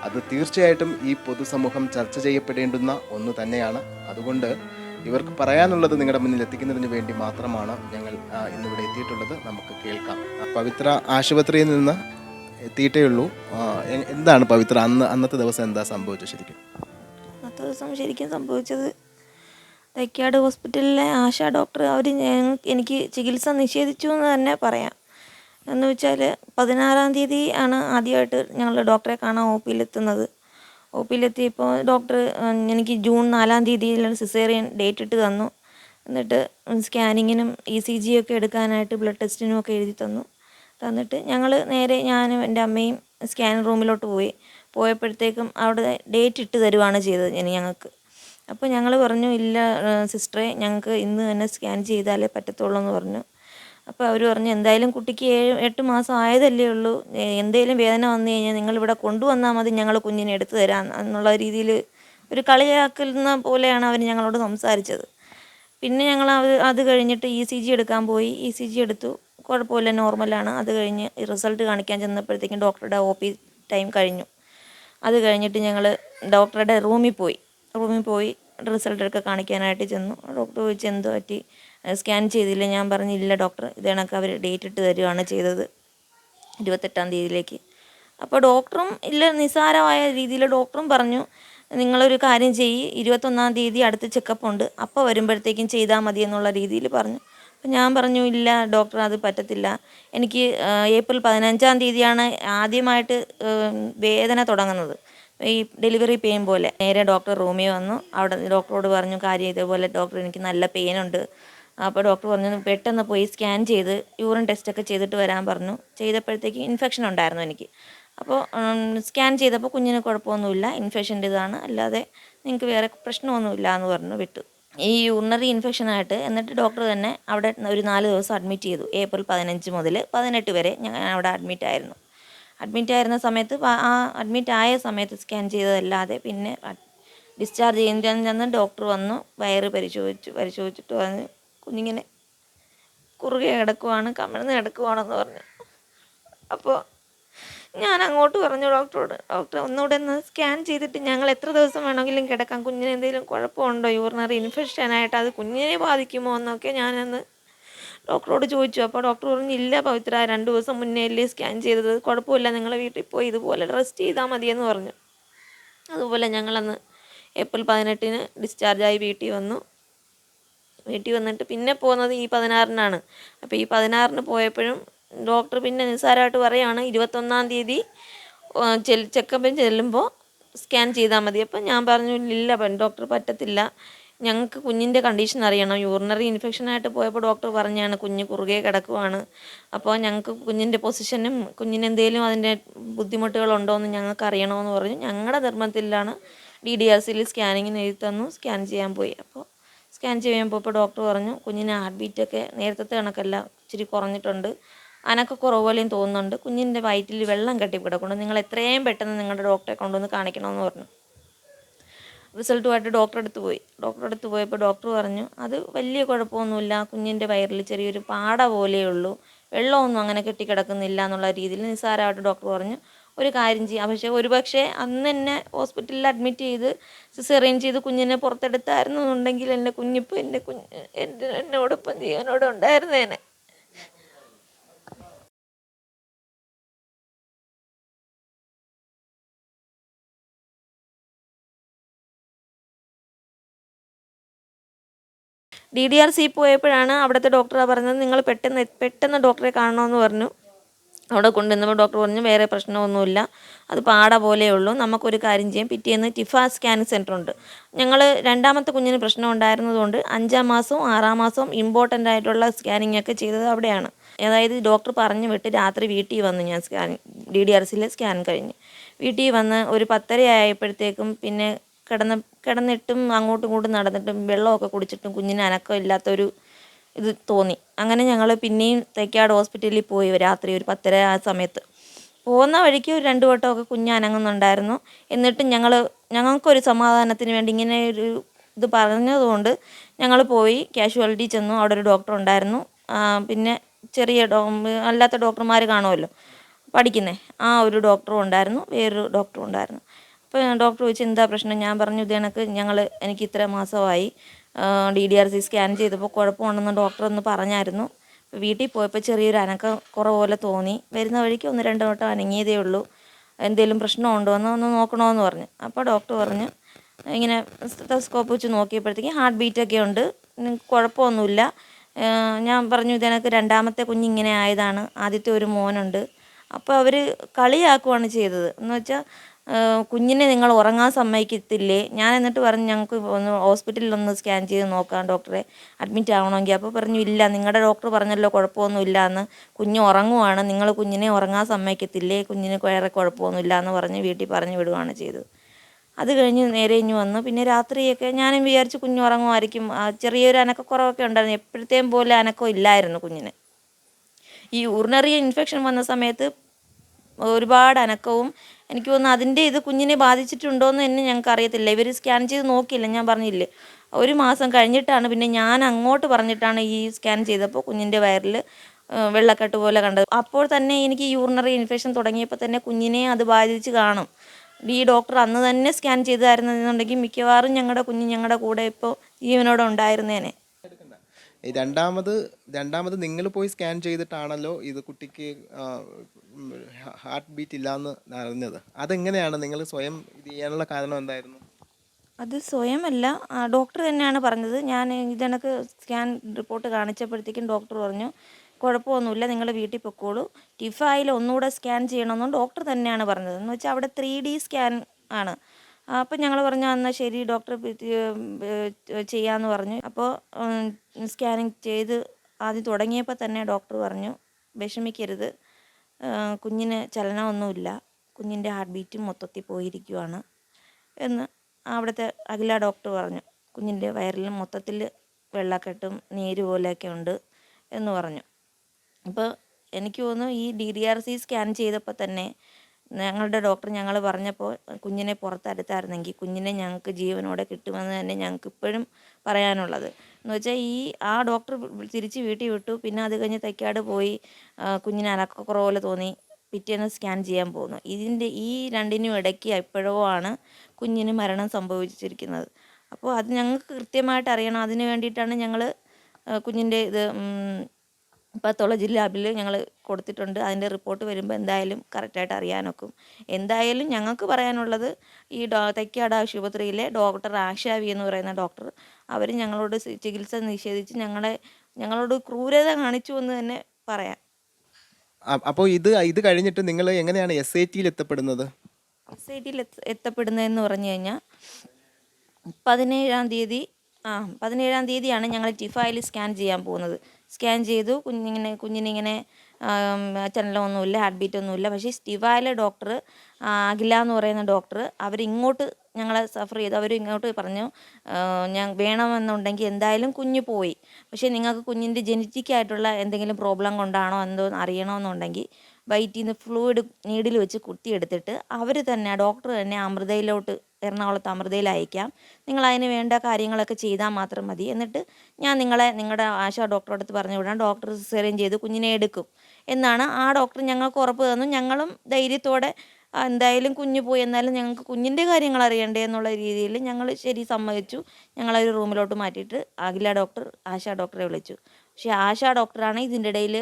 അത് തീർച്ചയായിട്ടും ഈ പൊതുസമൂഹം ചർച്ച ചെയ്യപ്പെടേണ്ടുന്ന ഒന്ന് തന്നെയാണ്. അതുകൊണ്ട് ഇവർക്ക് പറയാനുള്ളത് നിങ്ങളുടെ മുന്നിൽ എത്തിക്കുന്നതിന് വേണ്ടി മാത്രമാണ് ഞങ്ങൾ ഇന്നിവിടെ എത്തിയിട്ടുള്ളത്. നമുക്ക് കേൾക്കാം. പവിത്ര ആശുപത്രിയിൽ നിന്ന് എത്തിയിട്ടേ ഉള്ളൂ എന്താണ് പവിത്ര? അന്ന് അന്നത്തെ ദിവസം എന്താ സംഭവിച്ചത് ശരിക്കും? അന്നത്തെ ദിവസം ശരിക്കും സംഭവിച്ചത് തൈക്കാട് ഹോസ്പിറ്റലിലെ ആശാ ഡോക്ടർ അവർ എനിക്ക് ചികിത്സ നിഷേധിച്ചു എന്ന് തന്നെ പറയാം. എന്ന് വെച്ചാൽ പതിനാറാം തീയതി ആണ് ആദ്യമായിട്ട് ഞങ്ങൾ ഡോക്ടറെ കാണാൻ ഒ പിയിലെത്തുന്നത്. ഒ പിയിലെത്തിയപ്പോൾ ഡോക്ടർ എനിക്ക് ജൂൺ നാലാം തീയതിയിൽ സിസേറിയൻ ഡേറ്റ് ഇട്ട് തന്നു. എന്നിട്ട് സ്കാനിങ്ങിനും ഇ സി ജി ഒക്കെ എടുക്കാനായിട്ട് ബ്ലഡ് ടെസ്റ്റിനും ഒക്കെ എഴുതി തന്നു. തന്നിട്ട് ഞങ്ങൾ നേരെ ഞാനും എന്റെ അമ്മയും സ്കാൻ റൂമിലോട്ട് പോയി. പോയപ്പോഴത്തേക്കും അവിടെ ഡേറ്റ് ഇട്ട് തരുവാണ് ചെയ്തത് ഇനി ഞങ്ങൾക്ക്. അപ്പോൾ ഞങ്ങൾ പറഞ്ഞു ഇല്ല സിസ്റ്ററെ ഞങ്ങൾക്ക് ഇന്ന് തന്നെ സ്കാൻ ചെയ്താലേ പറ്റത്തുള്ളൂ എന്ന് പറഞ്ഞു. അപ്പോൾ അവർ പറഞ്ഞു എന്തായാലും കുട്ടിക്ക് ഏഴ് എട്ട് മാസം ആയതല്ലേ ഉള്ളൂ. എന്തെങ്കിലും വേദന വന്നു കഴിഞ്ഞാൽ നിങ്ങളിവിടെ കൊണ്ടുവന്നാൽ മതി ഞങ്ങൾ കുഞ്ഞിനെ എടുത്തു തരാം എന്നുള്ള രീതിയിൽ ഒരു കളിയാക്കുന്ന പോലെയാണ് അവർ ഞങ്ങളോട് സംസാരിച്ചത്. പിന്നെ ഞങ്ങൾ അത് അത് കഴിഞ്ഞിട്ട് ഇ സി ജി എടുക്കാൻ പോയി. ഇ സി ജി എടുത്തു. കുഴപ്പമില്ല നോർമലാണ്. അത് കഴിഞ്ഞ് റിസൾട്ട് കാണിക്കാൻ ചെന്നപ്പോഴത്തേക്കും ഡോക്ടറുടെ ഒ പി ടൈം കഴിഞ്ഞു. അത് കഴിഞ്ഞിട്ട് ഞങ്ങൾ ഡോക്ടറുടെ റൂമിൽ പോയി. റൂമിൽ പോയി റിസൾട്ടൊക്കെ കാണിക്കാനായിട്ട് ചെന്നു. ഡോക്ടർ ചോദിച്ചു എന്ത് പറ്റി? സ്കാൻ ചെയ്തില്ല. ഞാൻ പറഞ്ഞില്ല ഡോക്ടർ ഇത് കണക്ക് അവർ ഡേറ്റ് ഇട്ട് തരികയാണ് ചെയ്തത് ഇരുപത്തെട്ടാം തീയതിയിലേക്ക്. അപ്പോൾ ഡോക്ടറും ഇല്ല നിസ്സാരമായ രീതിയിൽ ഡോക്ടറും പറഞ്ഞു നിങ്ങളൊരു കാര്യം ചെയ്യ് ഇരുപത്തൊന്നാം തീയതി അടുത്ത ചെക്കപ്പ് ഉണ്ട്. അപ്പോൾ വരുമ്പോഴത്തേക്കും ചെയ്താൽ മതി എന്നുള്ള രീതിയിൽ പറഞ്ഞു. അപ്പം ഞാൻ പറഞ്ഞു ഇല്ല ഡോക്ടർ അത് പറ്റത്തില്ല. എനിക്ക് ഏപ്രിൽ പതിനഞ്ചാം തീയതിയാണ് ആദ്യമായിട്ട് വേദന തുടങ്ങുന്നത്. ഈ ഡെലിവറി പെയിൻ പോലെ. നേരെ ഡോക്ടർ റൂമിൽ വന്നു. അവിടെ ഡോക്ടറോട് പറഞ്ഞു കാര്യം ഇതേപോലെ ഡോക്ടർ എനിക്ക് നല്ല പെയിനുണ്ട് അപ്പോൾ ഡോക്ടർ പറഞ്ഞു പെട്ടെന്ന് പോയി സ്കാൻ ചെയ്ത് യൂറിൻ ടെസ്റ്റൊക്കെ ചെയ്തിട്ട് വരാൻ പറഞ്ഞു. ചെയ്തപ്പോഴത്തേക്ക് ഇൻഫെക്ഷൻ ഉണ്ടായിരുന്നു എനിക്ക്. അപ്പോൾ സ്കാൻ ചെയ്തപ്പോൾ കുഞ്ഞിന് കുഴപ്പമൊന്നുമില്ല. ഇൻഫെക്ഷന്റെ ഇതാണ്. അല്ലാതെ നിങ്ങൾക്ക് വേറെ പ്രശ്നമൊന്നുമില്ല എന്ന് പറഞ്ഞു വിട്ടു. ഈ യൂറിനറി ഇൻഫെക്ഷനായിട്ട് എന്നിട്ട് ഡോക്ടർ തന്നെ അവിടെ ഒരു നാല് ദിവസം അഡ്മിറ്റ് ചെയ്തു. ഏപ്രിൽ പതിനഞ്ച് മുതൽ പതിനെട്ട് വരെ ഞാൻ അവിടെ അഡ്മിറ്റ് ആയിരുന്നു. അഡ്മിറ്റ് ആയിരുന്ന സമയത്ത് ആ അഡ്മിറ്റ് ആയ സമയത്ത് സ്കാൻ ചെയ്തതല്ലാതെ പിന്നെ ഡിസ്ചാർജ് ചെയ്യുന്ന ഡോക്ടർ വന്നു വയറ് പരിശോധിച്ചു പരിശോധിച്ചിട്ട് പറഞ്ഞു കുഞ്ഞിങ്ങനെ കുറുകെ കിടക്കുവാണ് കമിഴ്ന്ന് കിടക്കുവാണെന്ന് പറഞ്ഞു. അപ്പോൾ ഞാൻ അങ്ങോട്ട് പറഞ്ഞു ഡോക്ടറോട് ഡോക്ടർ ഒന്നുകൂടെ ഒന്ന് സ്കാൻ ചെയ്തിട്ട് ഞങ്ങൾ എത്ര ദിവസം വേണമെങ്കിലും കിടക്കാം? കുഞ്ഞിന് എന്തെങ്കിലും കുഴപ്പമുണ്ടോ? യൂറിനറി ഇൻഫെക്ഷൻ ആയിട്ട് അത് കുഞ്ഞിനെ ബാധിക്കുമോ? എന്നൊക്കെ ഞാനന്ന് ഡോക്ടറോട് ചോദിച്ചു. അപ്പോൾ ഡോക്ടർ പറഞ്ഞു ഇല്ല പവിത്ര രണ്ട് ദിവസം മുന്നേ അല്ലേ സ്കാൻ ചെയ്തത്. കുഴപ്പമില്ല നിങ്ങൾ വീട്ടിൽ പോയി ഇതുപോലെ റെസ്റ്റ് ചെയ്താൽ മതിയെന്ന് പറഞ്ഞു. അതുപോലെ ഞങ്ങളന്ന് ഏപ്രിൽ പതിനെട്ടിന് ഡിസ്ചാർജായി വീട്ടിൽ വന്നു. വീട്ടിൽ വന്നിട്ട് പിന്നെ പോകുന്നത് ഈ പതിനാറിനാണ്. അപ്പോൾ ഈ പതിനാറിന് പോയപ്പോഴും ഡോക്ടർ പിന്നെ നിസ്സാരമായിട്ട് പറയുകയാണ് ഇരുപത്തൊന്നാം തീയതി ചെക്കപ്പിന് ചെല്ലുമ്പോൾ സ്കാൻ ചെയ്താൽ മതി. അപ്പം ഞാൻ പറഞ്ഞു ഇല്ല ഡോക്ടർ പറ്റത്തില്ല. ഞങ്ങൾക്ക് കുഞ്ഞിന്റെ കണ്ടീഷൻ അറിയണം. യൂറിനറി ഇൻഫെക്ഷനായിട്ട് പോയപ്പോൾ ഡോക്ടർ പറഞ്ഞാണ് കുഞ്ഞ് കുറുകെ കിടക്കുവാണ്. അപ്പോൾ ഞങ്ങൾക്ക് കുഞ്ഞിന്റെ പൊസിഷനും കുഞ്ഞിന് എന്തെങ്കിലും അതിന്റെ ബുദ്ധിമുട്ടുകളുണ്ടോ എന്ന് ഞങ്ങൾക്ക് അറിയണമെന്ന് പറഞ്ഞു. ഞങ്ങളുടെ ധർമ്മത്തിലാണ് ഡി ഡി ആർ സിയിൽ സ്കാനിങ്ങിന് എഴുതി തന്നു. സ്കാൻ ചെയ്യാൻ പോയി. അപ്പോൾ സ്കാൻ ചെയ്യാൻ പോയപ്പോൾ ഡോക്ടർ പറഞ്ഞു കുഞ്ഞിന് ഹാർട്ട് ബീറ്റൊക്കെ നേരത്തെ കണക്കല്ല ഇച്ചിരി കുറഞ്ഞിട്ടുണ്ട്. അനക്കക്കുറവ് പോലെയും തോന്നുന്നുണ്ട്. കുഞ്ഞിന്റെ വയറ്റിൽ വെള്ളം കെട്ടി കിടക്കുന്നു. നിങ്ങൾ എത്രയും പെട്ടെന്ന് നിങ്ങളുടെ ഡോക്ടറെ കൊണ്ടുവന്ന് കാണിക്കണമെന്ന് പറഞ്ഞു. റിസൾട്ടുമായിട്ട് ഡോക്ടറെ അടുത്ത് പോയി. ഡോക്ടറെ അടുത്ത് പോയപ്പോൾ ഡോക്ടർ പറഞ്ഞു അത് വലിയ കുഴപ്പമൊന്നുമില്ല. കുഞ്ഞിന്റെ വയറിൽ ചെറിയൊരു പാട പോലെയേ ഉള്ളൂ. വെള്ളമൊന്നും അങ്ങനെ കെട്ടിക്കിടക്കുന്നില്ല എന്നുള്ള രീതിയിൽ നിസ്സാരമായിട്ട് ഡോക്ടർ പറഞ്ഞു ഒരു കാര്യം ചെയ്യാം. പക്ഷേ അന്ന് എന്നെ ഹോസ്പിറ്റലിൽ അഡ്മിറ്റ് ചെയ്ത് സിസേറിയൻ ചെയ്ത് കുഞ്ഞിനെ പുറത്തെടുത്തായിരുന്നു എന്നുണ്ടെങ്കിൽ എന്റെ കുഞ്ഞിപ്പോൾ എന്റെ കുഞ്ഞ് എന്റെ എന്നോടൊപ്പം ജീവനോടെ ഉണ്ടായിരുന്നേനെ. ഡി ഡി ആർ സി പോയപ്പോഴാണ് അവിടുത്തെ ഡോക്ടർ പറഞ്ഞത് നിങ്ങൾ പെട്ടെന്ന് പെട്ടെന്ന് ഡോക്ടറെ കാണണമെന്ന് പറഞ്ഞു. അവിടെ കൊണ്ടുവന്നപ്പോൾ ഡോക്ടർ പറഞ്ഞു വേറെ പ്രശ്നമൊന്നുമില്ല. അത് പാട പോലെയുള്ളൂ നമുക്കൊരു കാര്യം ചെയ്യാം. പിറ്റേന്ന് ടിഫ സ്കാനിങ് സെന്റർ ഉണ്ട് ഞങ്ങൾ രണ്ടാമത്തെ കുഞ്ഞിന് പ്രശ്നം ഉണ്ടായിരുന്നതുകൊണ്ട് അഞ്ചാം മാസവും ആറാം മാസവും ഇമ്പോർട്ടന്റ് ആയിട്ടുള്ള സ്കാനിങ് ഒക്കെ ചെയ്തത് അവിടെയാണ്. അതായത് ഡോക്ടർ പറഞ്ഞു വിട്ട് രാത്രി വീട്ടിൽ വന്നു ഞാൻ സ്കാൻ ഡി ഡി ആർ സിയിലെ സ്കാൻ കഴിഞ്ഞ്. വീട്ടിൽ വന്ന് ഒരു പത്തര ആയപ്പോഴത്തേക്കും പിന്നെ കിടന്ന് കിടന്നിട്ടും അങ്ങോട്ടും ഇങ്ങോട്ടും നടന്നിട്ടും വെള്ളമൊക്കെ കുടിച്ചിട്ടും കുഞ്ഞിന് അനക്കം ഇല്ലാത്തൊരു ഇത് തോന്നി. അങ്ങനെ ഞങ്ങൾ പിന്നെയും തേക്കാട് ഹോസ്പിറ്റലിൽ പോയി രാത്രി ഒരു പത്തര ആ സമയത്ത്. പോകുന്ന വഴിക്ക് ഒരു രണ്ട് വട്ടമൊക്കെ കുഞ്ഞ് അനങ്ങുന്നുണ്ടായിരുന്നു. എന്നിട്ടും ഞങ്ങൾ ഞങ്ങൾക്കൊരു സമാധാനത്തിന് വേണ്ടി ഇങ്ങനെ ഒരു ഇത് പറഞ്ഞതുകൊണ്ട് ഞങ്ങൾ പോയി കാഷ്വാലിറ്റി ചെന്നു. അവിടെ ഒരു ഡോക്ടർ ഉണ്ടായിരുന്നു. പിന്നെ ചെറിയ ഡോ അല്ലാത്ത ഡോക്ടർമാർ കാണുമല്ലോ പഠിക്കുന്നേ. ആ ഒരു ഡോക്ടറും ഉണ്ടായിരുന്നു. വേറൊരു ഡോക്ടറും ഉണ്ടായിരുന്നു. അപ്പോൾ ഡോക്ടർ ചോദിച്ചു എന്താ പ്രശ്നം? ഞാൻ പറഞ്ഞു ഇത് ഞങ്ങൾ എനിക്ക് ഇത്ര മാസമായി D D R C scan ചെയ്തപ്പോൾ കുഴപ്പമുണ്ടെന്ന് ഡോക്ടർ ഒന്ന് പറഞ്ഞായിരുന്നു. വീട്ടിൽ പോയപ്പോൾ ചെറിയൊരു അനക്ക കുറവ് പോലെ തോന്നി. വരുന്ന വഴിക്ക് ഒന്ന് രണ്ട് വട്ടം അനങ്ങിയതേ ഉള്ളൂ. എന്തെങ്കിലും പ്രശ്നമുണ്ടോ എന്ന് ഒന്ന് നോക്കണമെന്ന് പറഞ്ഞു. അപ്പോൾ ഡോക്ടർ പറഞ്ഞു ഇങ്ങനെ സ്റ്റെതസ്കോപ്പ് വെച്ച് നോക്കിയപ്പോഴത്തേക്കും ഹാർട്ട് ബീറ്റൊക്കെ ഉണ്ട് കുഴപ്പമൊന്നുമില്ല. ഞാൻ പറഞ്ഞു ഇതെനക്ക് രണ്ടാമത്തെ കുഞ്ഞ് ഇങ്ങനെ ആയതാണ് ആദ്യത്തെ ഒരു മോനുണ്ട്. അപ്പോൾ അവർ കളിയാക്കുവാണ് ചെയ്തത്. എന്ന് വെച്ചാൽ കുഞ്ഞിനെ നിങ്ങൾ ഉറങ്ങാൻ സമ്മതിക്കത്തില്ലേ? ഞാൻ എന്നിട്ട് പറഞ്ഞു ഞങ്ങൾക്ക് ഒന്ന് ഹോസ്പിറ്റലിൽ ഒന്ന് സ്കാൻ ചെയ്ത് നോക്കാം ഡോക്ടറെ അഡ്മിറ്റ് ആവണമെങ്കിൽ. അപ്പോൾ പറഞ്ഞു ഇല്ല നിങ്ങളുടെ ഡോക്ടർ പറഞ്ഞല്ലോ കുഴപ്പമൊന്നുമില്ല എന്ന് കുഞ്ഞ് ഉറങ്ങുവാണ്. നിങ്ങൾ കുഞ്ഞിനെ ഉറങ്ങാൻ സമ്മതിക്കത്തില്ലേ? കുഞ്ഞിന് വേറെ കുഴപ്പമൊന്നുമില്ല എന്ന് പറഞ്ഞ് വീട്ടിൽ പറഞ്ഞു വിടുകയാണ് ചെയ്തത്. അത് കഴിഞ്ഞ് നേരെ ഇഞ്ഞു വന്നു. പിന്നെ രാത്രിയൊക്കെ ഞാനും വിചാരിച്ച് കുഞ്ഞ് ഉറങ്ങുമായിരിക്കും. ചെറിയൊരു അനക്കക്കുറവൊക്കെ ഉണ്ടായിരുന്നു. എപ്പോഴത്തേം പോലെ അനക്കം ഇല്ലായിരുന്നു കുഞ്ഞിന്. ഈ ഉറിനറിയ ഇൻഫെക്ഷൻ വന്ന സമയത്ത് ഒരുപാട് അനക്കവും എനിക്ക് തോന്നുന്നു അതിന്റെ ഇത് കുഞ്ഞിനെ ബാധിച്ചിട്ടുണ്ടോ എന്ന് തന്നെ ഞങ്ങൾക്ക് അറിയത്തില്ല ഇവർ സ്കാൻ ചെയ്ത് നോക്കിയില്ല. ഞാൻ പറഞ്ഞില്ലേ? ഒരു മാസം കഴിഞ്ഞിട്ടാണ് പിന്നെ ഞാൻ അങ്ങോട്ട് പറഞ്ഞിട്ടാണ് ഈ സ്കാൻ ചെയ്തപ്പോൾ കുഞ്ഞിന്റെ വയറിൽ വെള്ളക്കെട്ട് പോലെ കണ്ടത്. അപ്പോൾ തന്നെ എനിക്ക് യൂറിനറി ഇൻഫെക്ഷൻ തുടങ്ങിയപ്പോൾ തന്നെ കുഞ്ഞിനെ അത് ബാധിച്ച് കാണും. ഈ ഡോക്ടർ അന്ന് തന്നെ സ്കാൻ ചെയ്തായിരുന്നെന്നുണ്ടെങ്കിൽ മിക്കവാറും ഞങ്ങളുടെ കുഞ്ഞ് ഞങ്ങളുടെ കൂടെ ഇപ്പോൾ ജീവനോടെ ഉണ്ടായിരുന്നേനെ. രണ്ടാമത് രണ്ടാമത് നിങ്ങൾ പോയി സ്കാൻ ചെയ്തിട്ടാണല്ലോ ഇത് കുട്ടിക്ക് ഹാർട്ട് ബീറ്റ് ഇല്ലാന്ന് അറിഞ്ഞത്. അതെങ്ങനെയാണ് നിങ്ങൾ സ്വയം ഇത് ചെയ്യാനുള്ള കാരണം എന്തായിരുന്നു? അത് സ്വയമല്ല. ഡോക്ടർ തന്നെയാണ് പറഞ്ഞത്. ഞാൻ ഇതെനക്ക് സ്കാൻ റിപ്പോർട്ട് കാണിച്ചപ്പോഴത്തേക്കും ഡോക്ടർ പറഞ്ഞു കുഴപ്പമൊന്നുമില്ല നിങ്ങൾ വീട്ടിൽ പൊക്കോളൂ. ടിഫായിൽ ഒന്നുകൂടെ സ്കാൻ ചെയ്യണമെന്നും ഡോക്ടർ തന്നെയാണ് പറഞ്ഞത്. എന്ന് വെച്ചാൽ അവിടെ ത്രീ ഡി സ്കാൻ ആണ്. അപ്പം ഞങ്ങൾ പറഞ്ഞു എന്നാൽ ശരി ഡോക്ടർ ചെയ്യാമെന്ന് പറഞ്ഞു. അപ്പോൾ സ്കാനിങ് ചെയ്ത് ആദ്യം തുടങ്ങിയപ്പോൾ തന്നെ ഡോക്ടർ പറഞ്ഞു വിഷമിക്കരുത്. കുഞ്ഞിന് ചലനമൊന്നുമില്ല. കുഞ്ഞിന്റെ ഹാർട്ട് ബീറ്റും മൊത്തത്തിൽ പോയിരിക്കുവാണ്. എന്ന് അവിടുത്തെ അഖില ഡോക്ടർ പറഞ്ഞു കുഞ്ഞിന്റെ വയറിൽ മൊത്തത്തിൽ വെള്ളക്കെട്ടും നീര് പോലെയൊക്കെ ഉണ്ട്. എന്ന് പറഞ്ഞു. അപ്പോൾ എനിക്ക് തോന്നുന്നു ഈ D D R C scan ചെയ്തപ്പോൾ തന്നെ ഞങ്ങളുടെ ഡോക്ടർ ഞങ്ങൾ പറഞ്ഞപ്പോൾ കുഞ്ഞിനെ പുറത്തെടുത്തായിരുന്നെങ്കിൽ കുഞ്ഞിനെ ഞങ്ങൾക്ക് ജീവനോടെ കിട്ടുമെന്ന് തന്നെ ഞങ്ങൾക്ക് ഇപ്പോഴും പറയാനുള്ളത്. എന്ന് വെച്ചാൽ ഈ ആ ഡോക്ടർ തിരിച്ച് വീട്ടിൽ വിട്ടു. പിന്നെ അത് കഴിഞ്ഞ് തൈക്കാട് പോയി കുഞ്ഞിനെ അനക്കക്കുറവ് പോലെ തോന്നി. പിറ്റേന്ന് സ്കാൻ ചെയ്യാൻ പോകുന്നു ഇതിന്റെ ഈ രണ്ടിനും ഇടയ്ക്ക് എപ്പോഴോ ആണ് കുഞ്ഞിന് മരണം സംഭവിച്ചിരിക്കുന്നത്. അപ്പോൾ അത് ഞങ്ങൾക്ക് കൃത്യമായിട്ട് അറിയണം. അതിന് വേണ്ടിയിട്ടാണ് ഞങ്ങൾ കുഞ്ഞിന്റെ ഇത് പത്തോളജി ലാബിൽ ഞങ്ങൾ കൊടുത്തിട്ടുണ്ട്. അതിന്റെ റിപ്പോർട്ട് വരുമ്പോൾ എന്തായാലും കറക്റ്റായിട്ട് അറിയാനൊക്കും. എന്തായാലും ഞങ്ങൾക്ക് പറയാനുള്ളത് ഈ ഡോ തെക്കാട് ആശുപത്രിയിലെ ഡോക്ടർ ആശാവി എന്ന് പറയുന്ന ഡോക്ടർ അവർ ഞങ്ങളോട് ചികിത്സ നിഷേധിച്ച് ഞങ്ങളെ ഞങ്ങളോട് ക്രൂരത കാണിച്ചു എന്ന് തന്നെ പറയാം. അപ്പോൾ ഇത് ഇത് കഴിഞ്ഞിട്ട് നിങ്ങൾ എങ്ങനെയാണ് എസ് ഐ ടിയിൽ എത്തപ്പെടുന്നത്? എസ് ഐ ടിയിൽ എത്തപ്പെടുന്നതെന്ന് പറഞ്ഞു കഴിഞ്ഞാൽ പതിനേഴാം തീയതി ആ പതിനേഴാം തീയതിയാണ് ഞങ്ങൾ ടിഫായിൽ സ്കാൻ ചെയ്യാൻ പോകുന്നത്. സ്കാൻ ചെയ്തു. കുഞ്ഞിങ്ങനെ കുഞ്ഞിനിങ്ങനെ ചലനമൊന്നുമില്ല ഹാർട്ട് ബീറ്റ് ഒന്നുമില്ല പക്ഷേ സ്റ്റിവായിലെ ഡോക്ടർ അഖില എന്ന് പറയുന്ന ഡോക്ടർ അവരിങ്ങോട്ട് ഞങ്ങളെ സഫർ ചെയ്തു. അവർ ഇങ്ങോട്ട് പറഞ്ഞു ഞാൻ വേണമെന്നുണ്ടെങ്കിൽ എന്തായാലും കുഞ്ഞ് പോയി. പക്ഷേ നിങ്ങൾക്ക് കുഞ്ഞിന്റെ ജനറ്റിക് ആയിട്ടുള്ള എന്തെങ്കിലും പ്രോബ്ലം കൊണ്ടാണോ എന്തോ അറിയണമെന്നുണ്ടെങ്കിൽ വയറ്റിൽ നിന്ന് ഫ്ലൂയിഡ് നീഡിൽ വെച്ച് കുത്തിയെടുത്തിട്ട് അവർ തന്നെ ഡോക്ടർ തന്നെ അമൃതയിലോട്ട് എറണാകുളത്ത് അമൃതയിൽ അയക്കാം. നിങ്ങൾ അതിന് വേണ്ട കാര്യങ്ങളൊക്കെ ചെയ്താൽ മാത്രം മതി. എന്നിട്ട് ഞാൻ നിങ്ങളെ നിങ്ങളുടെ ആശാ ഡോക്ടറുടെ അടുത്ത് പറഞ്ഞു വിടാം. ഡോക്ടർ സിസേറിയൻ ചെയ്ത് കുഞ്ഞിനെ എടുക്കും. എന്നാണ് ആ ഡോക്ടർ ഞങ്ങൾക്ക് ഉറപ്പ് തന്നു. ഞങ്ങളും ധൈര്യത്തോടെ എന്തായാലും കുഞ്ഞ് പോയി എന്നാലും ഞങ്ങൾക്ക് കുഞ്ഞിന്റെ കാര്യങ്ങൾ അറിയണ്ടേ എന്നുള്ള രീതിയിൽ ഞങ്ങൾ ശരി സമ്മതിച്ചു. ഞങ്ങളൊരു റൂമിലോട്ട് മാറ്റിയിട്ട് അഖില ഡോക്ടർ ആശാ ഡോക്ടറെ വിളിച്ചു. പക്ഷേ ആശാ ഡോക്ടറാണ് ഇതിന്റെ ഇടയിൽ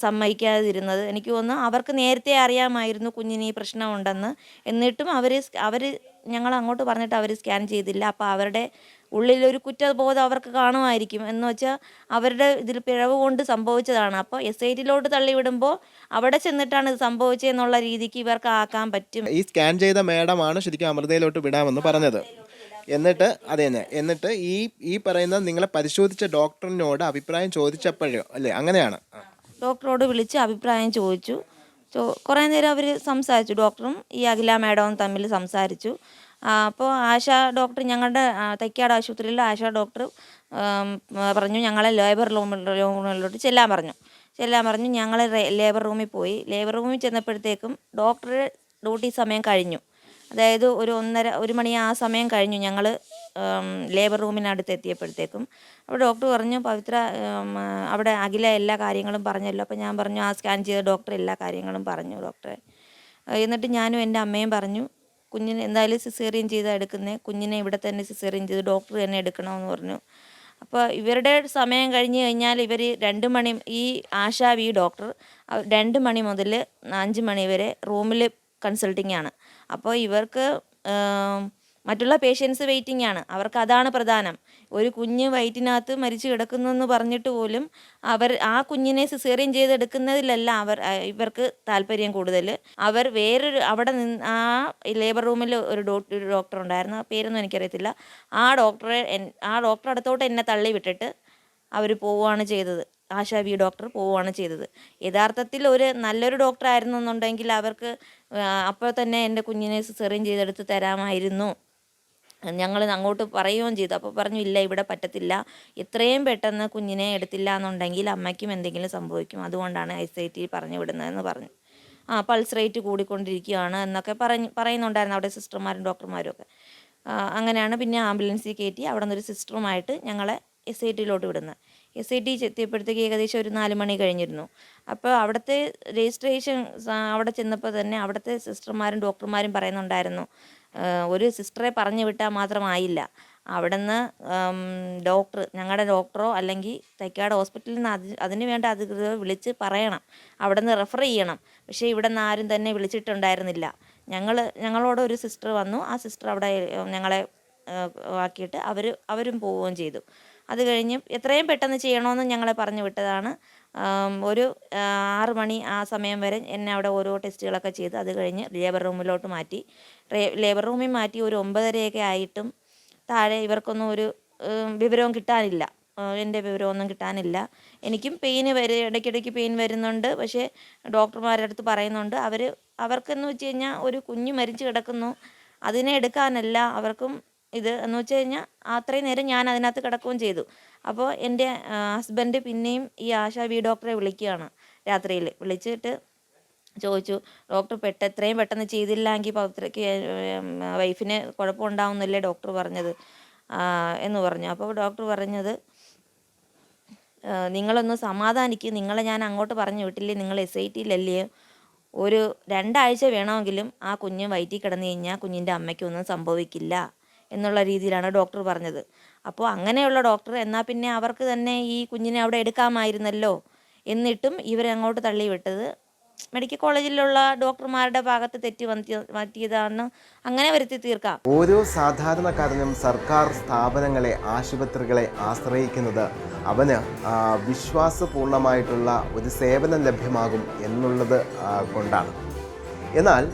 സമ്മതിക്കാതിരുന്നത്. എനിക്ക് തോന്നുന്നു അവർക്ക് നേരത്തെ അറിയാമായിരുന്നു കുഞ്ഞിന് ഈ പ്രശ്നമുണ്ടെന്ന്. എന്നിട്ടും അവർ അവർ ഞങ്ങൾ അങ്ങോട്ട് പറഞ്ഞിട്ട് അവർ സ്കാൻ ചെയ്തില്ല. അപ്പോൾ അവരുടെ ഉള്ളിലൊരു കുറ്റബോധം അവർക്ക് കാണുമായിരിക്കും. എന്ന് വെച്ചാൽ അവരുടെ ഇതിൽ പിഴവ് കൊണ്ട് സംഭവിച്ചതാണ്. അപ്പോൾ എസ് ഐ ടിയിലോട്ട് തള്ളിവിടുമ്പോൾ അവിടെ ചെന്നിട്ടാണ് ഇത് സംഭവിച്ചതെന്നുള്ള രീതിക്ക് ഇവർക്ക് ആക്കാൻ പറ്റും. ഈ സ്കാൻ ചെയ്ത മേഡമാണ് ശരിക്കും അമൃതയിലോട്ട് വിടാമെന്ന് പറഞ്ഞത്. എന്നിട്ട് അതെ തന്നെ. എന്നിട്ട് ഈ ഈ പറയുന്ന നിങ്ങളെ പരിശോധിച്ച ഡോക്ടറിനോട് അഭിപ്രായം ചോദിച്ചപ്പോഴോ അല്ലേ? അങ്ങനെയാണ്. ഡോക്ടറോട് വിളിച്ച് അഭിപ്രായം ചോദിച്ചു. ചോ കുറേ നേരം അവർ സംസാരിച്ചു. ഡോക്ടറും ഈ അഖില മാഡവും തമ്മിൽ സംസാരിച്ചു. അപ്പോൾ ആശ ഡോക്ടർ ഞങ്ങളുടെ തൈക്കാട് ആശുപത്രിയിൽ ആശ ഡോക്ടർ പറഞ്ഞു ഞങ്ങളെ ലേബർ റൂമിലോട്ട് ചെല്ലാൻ പറഞ്ഞു. ചെല്ലാൻ പറഞ്ഞു ഞങ്ങൾ ലേബർ റൂമിൽ പോയി. ലേബർ റൂമിൽ ചെന്നപ്പോഴത്തേക്കും ഡോക്ടറുടെ ഡ്യൂട്ടി സമയം കഴിഞ്ഞു. അതായത് ഒരു ഒന്നര ഒരു മണി ആ സമയം കഴിഞ്ഞു ഞങ്ങൾ ലേബർ റൂമിനടുത്ത് എത്തിയപ്പോഴത്തേക്കും അപ്പോൾ ഡോക്ടർ പറഞ്ഞു പവിത്ര അവിടെ അഖില എല്ലാ കാര്യങ്ങളും പറഞ്ഞല്ലോ. അപ്പോൾ ഞാൻ പറഞ്ഞു ആ സ്കാൻ ചെയ്ത ഡോക്ടർ എല്ലാ കാര്യങ്ങളും പറഞ്ഞു ഡോക്ടറെ എന്നിട്ട് ഞാനും എന്റെ അമ്മയും പറഞ്ഞു കുഞ്ഞിനെ എന്തായാലും സിസേറിയൻ ചെയ്താൽ എടുക്കുന്നത് കുഞ്ഞിനെ ഇവിടെ തന്നെ സിസേറിയൻ ചെയ്ത് ഡോക്ടർ തന്നെ എടുക്കണമെന്ന് പറഞ്ഞു. അപ്പോൾ ഇവരുടെ സമയം കഴിഞ്ഞ് കഴിഞ്ഞാൽ ഇവർ രണ്ട് മണി ഈ ആശാ വി ഡോക്ടർ രണ്ട് മണി മുതൽ അഞ്ച് മണി വരെ റൂമിൽ കൺസൾട്ടിങ് ആണ്. അപ്പോൾ ഇവർക്ക് മറ്റുള്ള പേഷ്യൻസ് വെയിറ്റിംഗ് ആണ്. അവർക്ക് അതാണ് പ്രധാനം. ഒരു കുഞ്ഞ് വയറ്റിനകത്ത് മരിച്ചു കിടക്കുന്നു എന്ന് പറഞ്ഞിട്ട് പോലും അവർ ആ കുഞ്ഞിനെ സിസേറിയൻ ചെയ്തെടുക്കുന്നതിലല്ല അവർ ഇവർക്ക് താല്പര്യം കൂടുതൽ. അവർ വേറൊരു അവിടെ നിന്ന് ആ ലേബർ റൂമിൽ ഒരു ഡോക്ടർ ഉണ്ടായിരുന്നു. ആ പേരൊന്നും എനിക്കറിയത്തില്ല. ആ ഡോക്ടറെ ആ ഡോക്ടർ അടുത്തോട്ട് എന്നെ തള്ളി വിട്ടിട്ട് അവർ പോവുകയാണ് ചെയ്തത്. ആശാ വി ഡോക്ടർ പോവുകയാണ് ചെയ്തത്. യഥാർത്ഥത്തിൽ ഒരു നല്ലൊരു ഡോക്ടർ ആയിരുന്നു എന്നുണ്ടെങ്കിൽ അവർക്ക് അപ്പോൾ തന്നെ എന്റെ കുഞ്ഞിനെ സിസേറിയൻ ചെയ്തെടുത്ത് തരാമായിരുന്നു. ഞങ്ങൾ അങ്ങോട്ട് പറയുകയും ചെയ്തു. അപ്പോൾ പറഞ്ഞു ഇല്ല ഇവിടെ പറ്റത്തില്ല. എത്രയും പെട്ടെന്ന് കുഞ്ഞിനെ എടുത്തില്ല എന്നുണ്ടെങ്കിൽ അമ്മയ്ക്കും എന്തെങ്കിലും സംഭവിക്കും. അതുകൊണ്ടാണ് ഐ സി ഐ ടി പറഞ്ഞു വിടുന്നതെന്ന് പറഞ്ഞു. ആ പൾസ് റേറ്റ് കൂടിക്കൊണ്ടിരിക്കുകയാണ് എന്നൊക്കെ പറഞ്ഞ് പറയുന്നുണ്ടായിരുന്നു അവിടെ സിസ്റ്റർമാരും ഡോക്ടർമാരും ഒക്കെ. അങ്ങനെയാണ് പിന്നെ ആംബുലൻസിൽ കയറ്റി അവിടെ നിന്നൊരു സിസ്റ്ററുമായിട്ട് ഞങ്ങളെ എസ് ഐ ടിയിലോട്ട് വിടുന്നത്. എസ് ഐ ടി എത്തിയപ്പോഴത്തേക്ക് ഏകദേശം ഒരു നാല് മണി കഴിഞ്ഞിരുന്നു. അപ്പോൾ അവിടുത്തെ രജിസ്ട്രേഷൻ അവിടെ ചെന്നപ്പോൾ തന്നെ അവിടുത്തെ സിസ്റ്റർമാരും ഡോക്ടർമാരും പറയുന്നുണ്ടായിരുന്നു ഒരു സിസ്റ്ററെ പറഞ്ഞു വിട്ടാൽ മാത്രമായില്ല. അവിടുന്ന് ഡോക്ടർ ഞങ്ങളുടെ ഡോക്ടറോ അല്ലെങ്കിൽ തൈക്കാട് ഹോസ്പിറ്റലിൽ നിന്ന് അത് അതിന് വേണ്ട അധികൃതരെ വിളിച്ച് പറയണം. അവിടുന്ന് റെഫർ ചെയ്യണം. പക്ഷേ ഇവിടെ നിന്ന് ആരും തന്നെ വിളിച്ചിട്ടുണ്ടായിരുന്നില്ല. ഞങ്ങൾ ഞങ്ങളോട് ഒരു സിസ്റ്റർ വന്നു. ആ സിസ്റ്റർ അവിടെ ഞങ്ങളെ ആക്കിയിട്ട് അവർ അവരും പോവുകയും ചെയ്തു. അത് കഴിഞ്ഞ് എത്രയും പെട്ടെന്ന് ചെയ്യണമെന്ന് ഞങ്ങളെ പറഞ്ഞു വിട്ടതാണ്. ഒരു ആറ് മണി ആ സമയം വരെ എന്നെ അവിടെ ഓരോ ടെസ്റ്റുകളൊക്കെ ചെയ്ത് അത് കഴിഞ്ഞ് ലേബർ റൂമിലോട്ട് മാറ്റി. ലേബർ റൂമിൽ മാറ്റി ഒരു ഒമ്പതരയൊക്കെ ആയിട്ടും താഴെ ഇവർക്കൊന്നും ഒരു വിവരവും കിട്ടാനില്ല. എന്റെ വിവരമൊന്നും കിട്ടാനില്ല. എനിക്കും പെയിന് വരും ഇടയ്ക്കിടയ്ക്ക് പെയിൻ വരുന്നുണ്ട്. പക്ഷേ ഡോക്ടർമാരുടെ അടുത്ത് പറയുന്നുണ്ട്. അവർ അവർക്കെന്ന് വെച്ച് കഴിഞ്ഞാൽ ഒരു കുഞ്ഞ് മരിച്ചു കിടക്കുന്നു. അതിനെ എടുക്കാനല്ല അവർക്കും ഇത് എന്ന് വെച്ച് കഴിഞ്ഞാൽ അത്രയും നേരം ഞാൻ അതിനകത്ത് കിടക്കുകയും ചെയ്തു. അപ്പോൾ എന്റെ ഹസ്ബൻഡ് പിന്നെയും ഈ ആശാ വി ഡോക്ടറെ വിളിക്കുകയാണ് രാത്രിയിൽ. വിളിച്ചിട്ട് ചോദിച്ചു ഡോക്ടർ പെട്ട എത്രയും പെട്ടെന്ന് ചെയ്തില്ലെങ്കിൽ പൗത്രയ്ക്ക് വൈഫിന് കുഴപ്പമുണ്ടാവുന്നില്ലേ? ഡോക്ടർ പറഞ്ഞത്. എന്ന് പറഞ്ഞു. അപ്പോൾ ഡോക്ടർ പറഞ്ഞത് നിങ്ങളൊന്ന് സമാധാനിക്കുക നിങ്ങളെ ഞാൻ അങ്ങോട്ട് പറഞ്ഞു വിട്ടില്ലേ? നിങ്ങൾ എസ് ഐ ടിയിലല്ലേ ഒരു രണ്ടാഴ്ച വേണമെങ്കിലും ആ കുഞ്ഞ് വയറ്റിൽ കിടന്നു കഴിഞ്ഞാൽ കുഞ്ഞിന്റെ അമ്മയ്ക്കൊന്നും സംഭവിക്കില്ല എന്നുള്ള രീതിയിലാണ് ഡോക്ടർ പറഞ്ഞത്. അപ്പോൾ അങ്ങനെയുള്ള ഡോക്ടർ എന്നാൽ പിന്നെ അവർക്ക് തന്നെ ഈ കുഞ്ഞിനെ അവിടെ എടുക്കാമായിരുന്നല്ലോ എന്നിട്ടും ഇവരങ്ങോട്ട് തള്ളിവിട്ടത്. മെഡിക്കൽ കോളേജിലുള്ള ഡോക്ടർമാരുടെ ഭാഗത്ത് തെറ്റ് മാറ്റിയതാണ് അങ്ങനെ വരുത്തി തീർക്കാം. ഓരോ സാധാരണക്കാരനും സർക്കാർ സ്ഥാപനങ്ങളെ ആശുപത്രികളെ ആശ്രയിക്കുന്നത് അവന് വിശ്വാസപൂർണമായിട്ടുള്ള ഒരു സേവനം ലഭ്യമാകും എന്നുള്ളത് കൊണ്ടാണ്. എന്നാൽ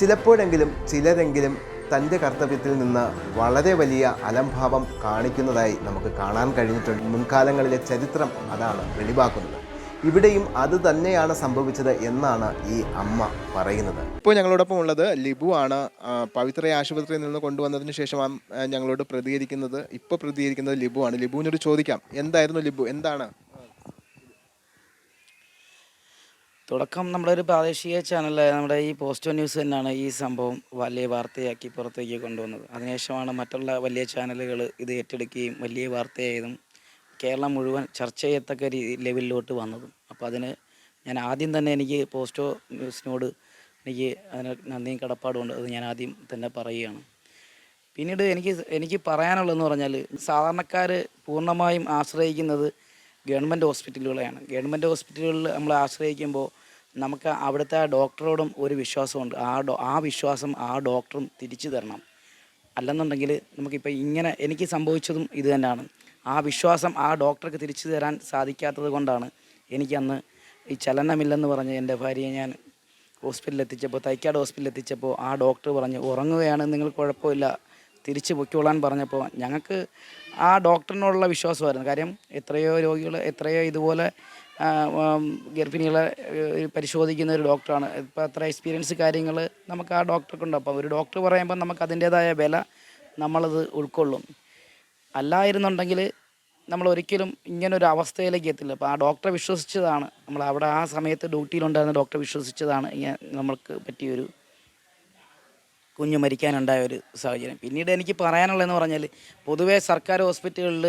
ചിലപ്പോഴെങ്കിലും ചിലരെങ്കിലും തന്റെ കർത്തവ്യത്തിൽ നിന്ന് വളരെ വലിയ അലംഭാവം കാണിക്കുന്നതായി നമുക്ക് കാണാൻ കഴിഞ്ഞിട്ടുണ്ട്. മുൻകാലങ്ങളിലെ ചരിത്രം അതാണ് വെളിവാക്കുന്നത്. ഇവിടെയും അത് തന്നെയാണ് സംഭവിച്ചത് എന്നാണ് ഈ അമ്മ പറയുന്നത്. ഇപ്പോൾ ഞങ്ങളോടൊപ്പം ഉള്ളത് ലിബു ആണ്. പവിത്ര ആശുപത്രിയിൽ നിന്ന് കൊണ്ടുവന്നതിന് ശേഷം ഞങ്ങളോട് പ്രതികരിക്കുന്നത്. ഇപ്പോൾ പ്രതികരിക്കുന്നത് ലിബു ആണ്. ലിബുവിനോട് ചോദിക്കാം എന്തായിരുന്നു ലിബു? എന്താണ്? തുടക്കം നമ്മുടെ ഒരു പ്രാദേശിക ചാനലായ നമ്മുടെ ഈ പോസ്റ്റോ ന്യൂസ് തന്നെയാണ് ഈ സംഭവം വലിയ വാർത്തയാക്കി പുറത്തേക്ക് കൊണ്ടുവന്നത്. അതിനുശേഷമാണ് മറ്റുള്ള വലിയ ചാനലുകൾ ഇത് ഏറ്റെടുക്കുകയും വലിയ വാർത്തയായതും കേരളം മുഴുവൻ ചർച്ച ചെയ്യത്തക്ക ലെവലിലോട്ട് വന്നതും. അപ്പോൾ അതിന് ഞാൻ ആദ്യം തന്നെ എനിക്ക് പോസ്റ്റോ ന്യൂസിനോട് എനിക്ക് അതിന് നന്ദിയും കടപ്പാടുമുണ്ട് അത് ഞാൻ ആദ്യം തന്നെ പറയുകയാണ്. പിന്നീട് എനിക്ക് എനിക്ക് പറയാനുള്ളതെന്ന് പറഞ്ഞാൽ സാധാരണക്കാർ പൂർണമായും ആശ്രയിക്കുന്നത് ഗവൺമെന്റ് ഹോസ്പിറ്റലുകളെയാണ്. ഗവൺമെന്റ് ഹോസ്പിറ്റലുകളിൽ നമ്മൾ ആശ്രയിക്കുമ്പോൾ നമുക്ക് അവിടുത്തെ ഡോക്ടറോടും ഒരു വിശ്വാസമുണ്ട്. ആ ഡോ ആ വിശ്വാസം ആ ഡോക്ടറും തിരിച്ചു തരണം. അല്ലെന്നുണ്ടെങ്കിൽ നമുക്കിപ്പോൾ ഇങ്ങനെ എനിക്ക് സംഭവിച്ചതും ഇത് തന്നെയാണ്. ആ വിശ്വാസം ആ ഡോക്ടർക്ക് തിരിച്ചു തരാൻ സാധിക്കാത്തത് കൊണ്ടാണ് എനിക്കന്ന് ഈ ചലനമില്ലെന്ന് പറഞ്ഞ് എന്റെ ഭാര്യയെ ഞാൻ ഹോസ്പിറ്റലിൽ എത്തിച്ചപ്പോൾ തൈക്കാട് ഹോസ്പിറ്റലിൽ എത്തിച്ചപ്പോൾ ആ ഡോക്ടർ പറഞ്ഞു ഉറങ്ങുകയാണ് നിങ്ങൾ കുഴപ്പമില്ല തിരിച്ച് പൊയ്ക്കോളാൻ പറഞ്ഞപ്പോൾ ഞങ്ങൾക്ക് ആ ഡോക്ടറിനോടുള്ള വിശ്വാസമായിരുന്നു. കാര്യം എത്രയോ രോഗികൾ എത്രയോ ഇതുപോലെ ഗർഭിണികളെ പരിശോധിക്കുന്ന ഒരു ഡോക്ടറാണ്. ഇപ്പോൾ അത്ര എക്സ്പീരിയൻസ് കാര്യങ്ങൾ നമുക്ക് ആ ഡോക്ടർക്കുണ്ട്. അപ്പം ഒരു ഡോക്ടർ പറയുമ്പോൾ നമുക്ക് അതിന്റേതായ വില നമ്മളത് ഉൾക്കൊള്ളും. അല്ലായിരുന്നുണ്ടെങ്കിൽ നമ്മൾ ഒരിക്കലും ഇങ്ങനൊരു അവസ്ഥയിലേക്ക് എത്തില്ല. അപ്പോൾ ആ ഡോക്ടറെ വിശ്വസിച്ചതാണ്. നമ്മൾ അവിടെ ആ സമയത്ത് ഡ്യൂട്ടിയിലുണ്ടായിരുന്ന ഡോക്ടറെ വിശ്വസിച്ചതാണ് ഇങ്ങനെ നമ്മൾക്ക് പറ്റിയൊരു കുഞ്ഞ് മരിക്കാനുണ്ടായ ഒരു സാഹചര്യം. പിന്നീട് എനിക്ക് പറയാനുള്ളതെന്ന് പറഞ്ഞാൽ പൊതുവേ സർക്കാർ ഹോസ്പിറ്റലുകളിൽ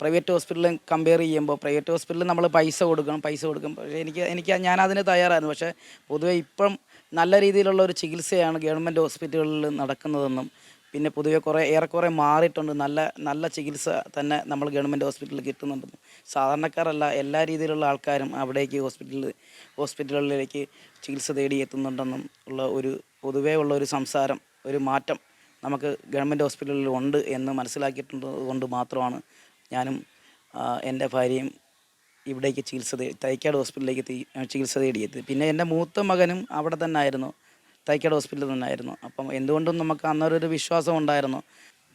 പ്രൈവറ്റ് ഹോസ്പിറ്റലും കമ്പയർ ചെയ്യുമ്പോൾ പ്രൈവറ്റ് ഹോസ്പിറ്റലിൽ നമ്മൾ പൈസ കൊടുക്കണം പൈസ കൊടുക്കും പക്ഷേ എനിക്ക് എനിക്ക് ഞാൻ തയ്യാറായിരുന്നു. പക്ഷേ പൊതുവേ ഇപ്പം നല്ല രീതിയിലുള്ള ഒരു ചികിത്സയാണ് ഗവൺമെന്റ് ഹോസ്പിറ്റലുകളിൽ നടക്കുന്നതെന്നും പിന്നെ പൊതുവെ കുറേ ഏറെക്കുറെ മാറിയിട്ടുണ്ട്. നല്ല നല്ല ചികിത്സ തന്നെ നമ്മൾ ഗവൺമെന്റ് ഹോസ്പിറ്റലിൽ കിട്ടുന്നുണ്ടെന്നും. സാധാരണക്കാരല്ല എല്ലാ രീതിയിലുള്ള ആൾക്കാരും അവിടേക്ക് ഹോസ്പിറ്റലിൽ ഹോസ്പിറ്റലുകളിലേക്ക് ചികിത്സ തേടി എത്തുന്നുണ്ടെന്നും ഉള്ള ഒരു പൊതുവേ ഉള്ള ഒരു സംസാരം ഒരു മാറ്റം നമുക്ക് ഗവൺമെന്റ് ഹോസ്പിറ്റലിൽ ഉണ്ട് എന്ന് മനസ്സിലാക്കിയിട്ടുണ്ട് കൊണ്ട് മാത്രമാണ് ഞാനും എന്റെ ഭാര്യയും ഇവിടേക്ക് ചികിത്സ തൈക്കാട് ഹോസ്പിറ്റലിലേക്ക് ചികിത്സ തേടിയത്. പിന്നെ എന്റെ മൂത്ത മകനും അവിടെ തന്നെ ആയിരുന്നു തൈക്കാട് ഹോസ്പിറ്റലിൽ തന്നെ ആയിരുന്നു അപ്പം എന്തുകൊണ്ടും നമുക്ക് അന്നൊരു വിശ്വാസം ഉണ്ടായിരുന്നു.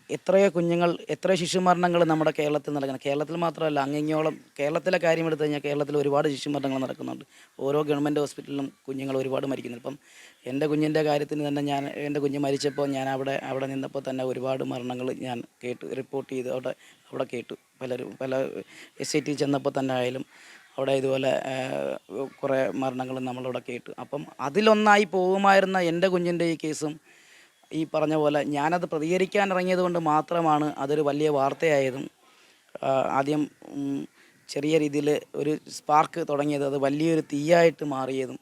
എത്രയോ കുഞ്ഞുങ്ങൾ എത്രയോ ശിശുമരണങ്ങൾ നമ്മുടെ കേരളത്തിൽ നടക്കുന്നത് കേരളത്തിൽ മാത്രമല്ല അങ്ങോളം കേരളത്തിലെ കാര്യം എടുത്തു കഴിഞ്ഞാൽ കേരളത്തിൽ ഒരുപാട് ശിശുമരണങ്ങൾ നടക്കുന്നുണ്ട്. ഓരോ ഗവൺമെന്റ് ഹോസ്പിറ്റലിലും കുഞ്ഞുങ്ങൾ ഒരുപാട് മരിക്കുന്നു ഇപ്പം എന്റെ കുഞ്ഞിന്റെ കാര്യത്തിന് തന്നെ ഞാൻ എന്റെ കുഞ്ഞ് മരിച്ചപ്പോൾ ഞാൻ അവിടെ അവിടെ നിന്നപ്പോൾ തന്നെ ഒരുപാട് മരണങ്ങൾ ഞാൻ കേട്ടു റിപ്പോർട്ട് ചെയ്ത് അവിടെ അവിടെ കേട്ടു. പലരും പല എസ് ഐ ടി ചെന്നപ്പോൾ തന്നെ ആയാലും അവിടെ ഇതുപോലെ കുറേ മരണങ്ങൾ നമ്മളിവിടെ കേട്ടു. അപ്പം അതിലൊന്നായി പോകുമായിരുന്ന എന്റെ കുഞ്ഞിന്റെ ഈ കേസും ഈ പറഞ്ഞ പോലെ ഞാനത് പ്രതികരിക്കാൻ ഇറങ്ങിയത് കൊണ്ട് മാത്രമാണ് അതൊരു വലിയ വാർത്തയായതും. ആദ്യം ചെറിയ രീതിയിൽ ഒരു സ്പാർക്ക് തുടങ്ങിയത് അത് വലിയൊരു തീയായിട്ട് മാറിയതും.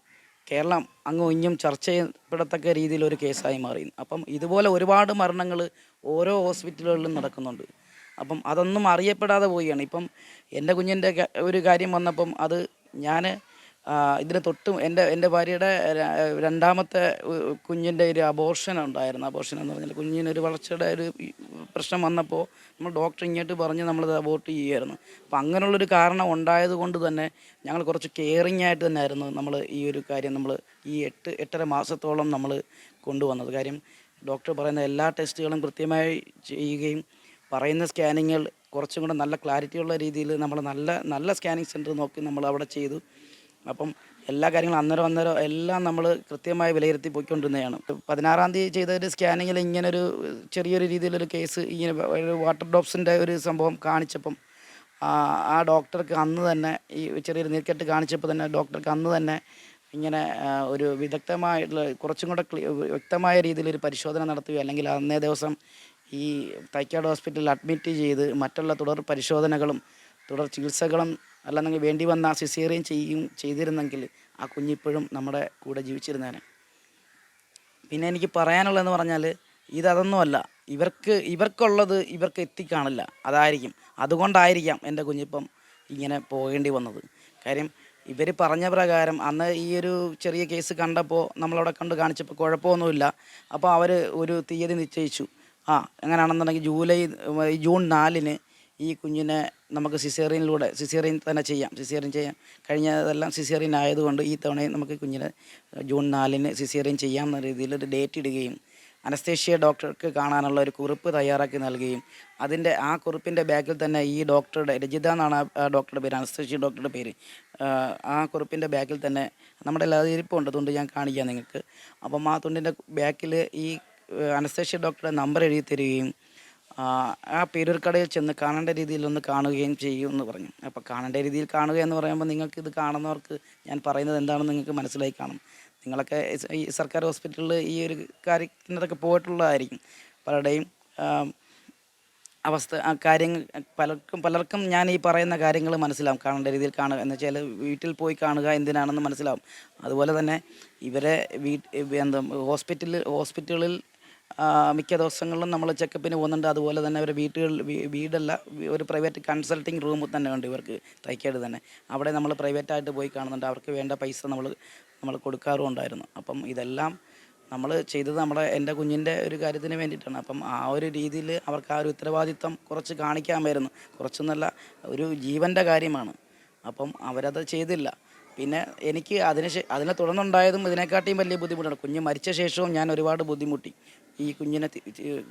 കേരളം അങ്ങും ഇങ്ങും ചർച്ച ചെയ്യപ്പെടത്തക്ക രീതിയിൽ ഒരു കേസായി മാറി. അപ്പം ഇതുപോലെ ഒരുപാട് മരണങ്ങൾ ഓരോ ഹോസ്പിറ്റലുകളിലും നടക്കുന്നുണ്ട്. അപ്പം അതൊന്നും അറിയപ്പെടാതെ പോവുകയാണ്. ഇപ്പം എന്റെ കുഞ്ഞിന്റെ ഒരു കാര്യം വന്നപ്പം അത് ഞാൻ ഇതിന് തൊട്ടും എന്റെ എന്റെ ഭാര്യയുടെ രണ്ടാമത്തെ കുഞ്ഞിന്റെ ഒരു അബോർഷൻ ഉണ്ടായിരുന്നു. അബോർഷൻ എന്ന് പറഞ്ഞാൽ കുഞ്ഞിനൊരു വളർച്ചയുടെ ഒരു പ്രശ്നം വന്നപ്പോൾ നമ്മൾ ഡോക്ടർ ഇങ്ങോട്ട് പറഞ്ഞ് നമ്മളത് അബോർട്ട് ചെയ്യുമായിരുന്നു അപ്പം അങ്ങനെയുള്ളൊരു കാരണം ഉണ്ടായത് കൊണ്ട് തന്നെ ഞങ്ങൾ കുറച്ച് കെയറിങ് ആയിട്ട് തന്നെ ആയിരുന്നു നമ്മൾ ഈ ഒരു കാര്യം നമ്മൾ ഈ എട്ട് എട്ടര മാസത്തോളം നമ്മൾ കൊണ്ടുവന്നത്. കാര്യം ഡോക്ടർ പറയുന്ന എല്ലാ ടെസ്റ്റുകളും കൃത്യമായി ചെയ്യുകയും പറയുന്ന സ്കാനിങ്ങുകൾ കുറച്ചും കൂടെ നല്ല ക്ലാരിറ്റിയുള്ള രീതിയിൽ നമ്മൾ നല്ല നല്ല സ്കാനിങ് സെന്റർ നോക്കി നമ്മൾ അവിടെ ചെയ്തു. അപ്പം എല്ലാ കാര്യങ്ങളും അന്നേരം അന്നേരം എല്ലാം നമ്മൾ കൃത്യമായി വിലയിരുത്തി പോയിക്കൊണ്ടിരുന്നതാണ്. പതിനാറാം തീയതി ചെയ്ത ഒരു സ്കാനിങ്ങിൽ ഇങ്ങനൊരു ചെറിയൊരു രീതിയിലൊരു കേസ് ഇങ്ങനെ ഒരു വാട്ടർ ഡ്രോപ്സിന്റെ ഒരു സംഭവം കാണിച്ചപ്പം ആ ഡോക്ടർക്ക് അന്ന് തന്നെ ഈ ചെറിയൊരു നീർക്കെട്ട് കാണിച്ചപ്പോൾ തന്നെ ഡോക്ടർക്ക് അന്ന് തന്നെ ഇങ്ങനെ ഒരു വിദഗ്ധമായിട്ടുള്ള കുറച്ചും കൂടെ വ്യക്തമായ രീതിയിൽ ഒരു പരിശോധന നടത്തുകയോ അല്ലെങ്കിൽ അന്നേ ദിവസം ഈ തൈക്കാട് ഹോസ്പിറ്റലിൽ അഡ്മിറ്റ് ചെയ്ത് മറ്റുള്ള തുടർ പരിശോധനകളും തുടർ ചികിത്സകളും അല്ലെന്നെങ്കിൽ വേണ്ടി വന്ന സിസേറിയൻ ചെയ്യും ചെയ്തിരുന്നെങ്കിൽ ആ കുഞ്ഞിപ്പോഴും നമ്മുടെ കൂടെ ജീവിച്ചിരുന്നേനെ. പിന്നെ എനിക്ക് പറയാനുള്ളതെന്ന് പറഞ്ഞാൽ ഇതതൊന്നുമല്ല ഇവർക്ക് ഇവർക്കുള്ളത് ഇവർക്ക് എത്തിക്കാണില്ല. അതായിരിക്കും. അതുകൊണ്ടായിരിക്കാം എന്റെ കുഞ്ഞിപ്പം ഇങ്ങനെ പോകേണ്ടി വന്നത്. കാര്യം ഇവർ പറഞ്ഞ പ്രകാരം അന്ന് ഈ ഒരു ചെറിയ കേസ് കണ്ടപ്പോൾ നമ്മളവിടെ കണ്ട് കാണിച്ചപ്പോൾ കുഴപ്പമൊന്നുമില്ല. അപ്പോൾ അവർ ഒരു തീയതി നിശ്ചയിച്ചു. ആ എങ്ങനെയാണെന്നുണ്ടെങ്കിൽ ജൂലൈ ജൂൺ നാലിന് ഈ കുഞ്ഞിനെ നമുക്ക് സിസേറിയനിലൂടെ സിസേറിയൻ തന്നെ ചെയ്യാം സിസേറിയൻ ചെയ്യാം. കഴിഞ്ഞതെല്ലാം സിസേറിയൻ ആയതുകൊണ്ട് ഈ തവണയും നമുക്ക് കുഞ്ഞിനെ ജൂൺ നാലിന് സിസേറിയൻ ചെയ്യാം എന്ന രീതിയിൽ ഒരു ഡേറ്റ് ഇടുകയും അനസ്തേഷ്യ ഡോക്ടർക്ക് കാണാനുള്ള ഒരു കുറിപ്പ് തയ്യാറാക്കി നൽകുകയും അതിന്റെ ആ കുറിപ്പിന്റെ ബാക്കിൽ തന്നെ ഈ ഡോക്ടറുടെ രജിത എന്നാണ് ആ- ഡോക്ടറുടെ പേര് അനസ്തേഷ്യ ഡോക്ടറുടെ പേര് ആ കുറിപ്പിന്റെ ബാക്കിൽ തന്നെ നമ്മുടെ എല്ലാ ഇരിപ്പുണ്ട് തുണ്ട് ഞാൻ കാണിക്കാം നിങ്ങൾക്ക്. അപ്പം ആ തുണ്ടിന്റെ ബാക്കിൽ ഈ അനസ്തേഷ്യ ഡോക്ടറുടെ നമ്പർ എഴുതി തരികയും ആ, പേരൂർക്കടയിൽ ചെന്ന് കാണേണ്ട രീതിയിൽ ഒന്ന് കാണുകയും ചെയ്യും എന്ന് പറഞ്ഞു. അപ്പോൾ കാണേണ്ട രീതിയിൽ കാണുക എന്ന് പറയുമ്പോൾ നിങ്ങൾക്ക് ഇത് കാണുന്നവർക്ക് ഞാൻ പറയുന്നത് എന്താണെന്ന് നിങ്ങൾക്ക് മനസ്സിലായി കാണും. നിങ്ങളൊക്കെ ഈ സർക്കാർ ഹോസ്പിറ്റലിൽ ഈ ഒരു കാര്യത്തിനൊക്കെ പോയിട്ടുള്ളതായിരിക്കും. പലരുടെയും അവസ്ഥ കാര്യങ്ങൾ പലർക്കും പലർക്കും ഞാൻ ഈ പറയുന്ന കാര്യങ്ങൾ മനസ്സിലാവും. കാണേണ്ട രീതിയിൽ കാണുക എന്ന് വെച്ചാൽ വീട്ടിൽ പോയി കാണുക എന്തിനാണെന്ന് മനസ്സിലാവും. അതുപോലെ തന്നെ ഇവരെ വീ എന്താ ഹോസ്പിറ്റലിൽ ഹോസ്പിറ്റലുകളിൽ ആ, മിക്ക ദിവസങ്ങളിലും നമ്മൾ ചെക്കപ്പിന് പോകുന്നുണ്ട്. അതുപോലെ തന്നെ അവരുടെ വീട്ടുകളിൽ വീടല്ല ഒരു പ്രൈവറ്റ് കൺസൾട്ടിങ് റൂം തന്നെ ഉണ്ട് ഇവർക്ക് തൈക്കേട് തന്നെ. അവിടെ നമ്മൾ പ്രൈവറ്റായിട്ട് പോയി കാണുന്നുണ്ട്. അവർക്ക് വേണ്ട പൈസ നമ്മൾ നമ്മൾ കൊടുക്കാറും ഉണ്ടായിരുന്നു. അപ്പം ഇതെല്ലാം നമ്മൾ ചെയ്തത് നമ്മുടെ എന്റെ കുഞ്ഞിന്റെ ഒരു കാര്യത്തിന് വേണ്ടിയിട്ടാണ്. അപ്പം ആ ഒരു രീതിയിൽ അവർക്ക് ആ ഒരു ഉത്തരവാദിത്തം കുറച്ച് കാണിക്കാമായിരുന്നു. കുറച്ചൊന്നല്ല ഒരു ജീവന്റെ കാര്യമാണ്. അപ്പം അവരത് ചെയ്തില്ല. പിന്നെ എനിക്ക് അതിന് അതിനെ തുടർന്നുണ്ടായതും ഇതിനെക്കാട്ടിയും വലിയ ബുദ്ധിമുട്ടാണ്. കുഞ്ഞ് മരിച്ച ശേഷവും ഞാൻ ഒരുപാട് ബുദ്ധിമുട്ടി. ഈ കുഞ്ഞിനെ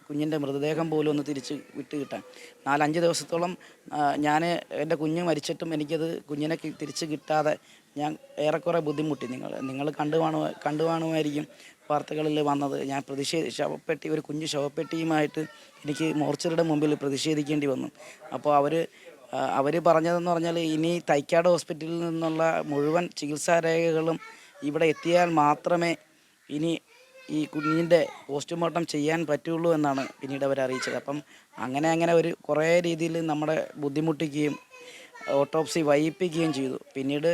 കുഞ്ഞിന്റെ മൃതദേഹം പോലും ഒന്ന് തിരിച്ച് വിട്ട് കിട്ടാൻ. നാലഞ്ച് ദിവസത്തോളം ഞാൻ എന്റെ കുഞ്ഞ് മരിച്ചിട്ടും എനിക്കത് കുഞ്ഞിനെ തിരിച്ച് കിട്ടാതെ ഞാൻ ഏറെക്കുറെ ബുദ്ധിമുട്ടി. നിങ്ങൾ നിങ്ങൾ കണ്ടു കാണുക കണ്ടു കാണുമായിരിക്കും വാർത്തകളിൽ വന്നത്. ഞാൻ പ്രതിഷേധ ശവപ്പെട്ടി ഒരു കുഞ്ഞ് ശവപ്പെട്ടിയുമായിട്ട് എനിക്ക് മോർച്ചറിയുടെ മുമ്പിൽ പ്രതിഷേധിക്കേണ്ടി വന്നു. അപ്പോൾ അവർ അവർ പറഞ്ഞതെന്ന് പറഞ്ഞാൽ ഇനി തൈക്കാട് ഹോസ്പിറ്റലിൽ നിന്നുള്ള മുഴുവൻ ചികിത്സാ രേഖകളും ഇവിടെ എത്തിയാൽ മാത്രമേ ഇനി ഈ കുഞ്ഞിന്റെ പോസ്റ്റ്മോർട്ടം ചെയ്യാൻ പറ്റുള്ളൂ എന്നാണ് പിന്നീട് അവർ അറിയിച്ചത്. അപ്പം അങ്ങനെ അങ്ങനെ ഒരു കുറേ രീതിയിൽ നമ്മളെ ബുദ്ധിമുട്ടിക്കുകയും ഓട്ടോപ്സി വൈകിപ്പിക്കുകയും ചെയ്തു. പിന്നീട്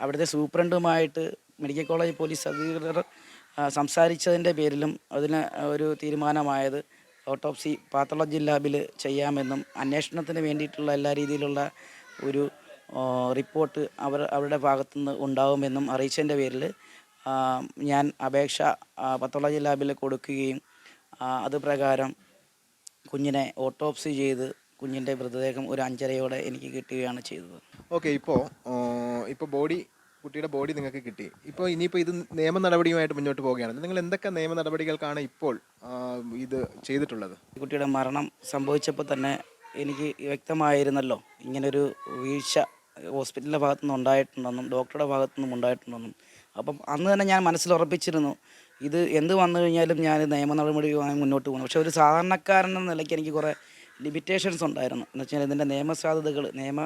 അവിടുത്തെ സൂപ്രണ്ടുമായിട്ട് മെഡിക്കൽ കോളേജ് പോലീസ് അധികൃതർ സംസാരിച്ചതിന്റെ പേരിലും അതിന് ഒരു തീരുമാനമായത് ഓട്ടോപ്സി പാത്തോളജി ലാബിൽ ചെയ്യാമെന്നും അന്വേഷണത്തിന് വേണ്ടിയിട്ടുള്ള എല്ലാ രീതിയിലുള്ള ഒരു റിപ്പോർട്ട് അവർ അവരുടെ ഭാഗത്തുനിന്ന് ഉണ്ടാവുമെന്നും അറിയിച്ചതിന്റെ പേരിൽ ഞാൻ അപേക്ഷ പത്തോളജി ലാബിൽ കൊടുക്കുകയും അത് പ്രകാരം കുഞ്ഞിനെ ഓട്ടോപ്സി ചെയ്ത് കുഞ്ഞിന്റെ മൃതദേഹം ഒരു അഞ്ചരയോടെ എനിക്ക് കിട്ടുകയാണ് ചെയ്തത്. ഓക്കെ ഇപ്പോൾ ഇപ്പോൾ ബോഡി കുട്ടിയുടെ ബോഡി നിങ്ങൾക്ക് കിട്ടി. ഇപ്പോൾ ഇനിയിപ്പോൾ ഇത് നിയമ നടപടിയുമായിട്ട് മുന്നോട്ട് പോവുകയാണ്. നിങ്ങൾ എന്തൊക്കെ നിയമ നടപടികൾക്കാണ് ഇപ്പോൾ ഇത് ചെയ്തിട്ടുള്ളത്? ഈ കുട്ടിയുടെ മരണം സംഭവിച്ചപ്പോൾ തന്നെ എനിക്ക് വ്യക്തമായിരുന്നല്ലോ. ഇങ്ങനൊരു വീഴ്ച ഹോസ്പിറ്റലിന്റെ ഭാഗത്തു നിന്ന് ഉണ്ടായിട്ടുണ്ടെന്നും ഡോക്ടറുടെ ഭാഗത്തു നിന്നും ഉണ്ടായിട്ടുണ്ടെന്നും അപ്പം അന്ന് തന്നെ ഞാൻ മനസ്സിൽ ഉറപ്പിച്ചിരുന്നു ഇത് എന്ത് വന്നു കഴിഞ്ഞാലും ഞാൻ നിയമ നടപടിയുമായി മുന്നോട്ട് പോകുന്നു പക്ഷേ ഒരു സാധാരണക്കാരൻ എന്ന നിലയ്ക്ക് എനിക്ക് കുറേ ലിമിറ്റേഷൻസ് ഉണ്ടായിരുന്നു. എന്ന് വെച്ചാൽ ഇതിന്റെ നിയമസാധ്യതകൾ നിയമ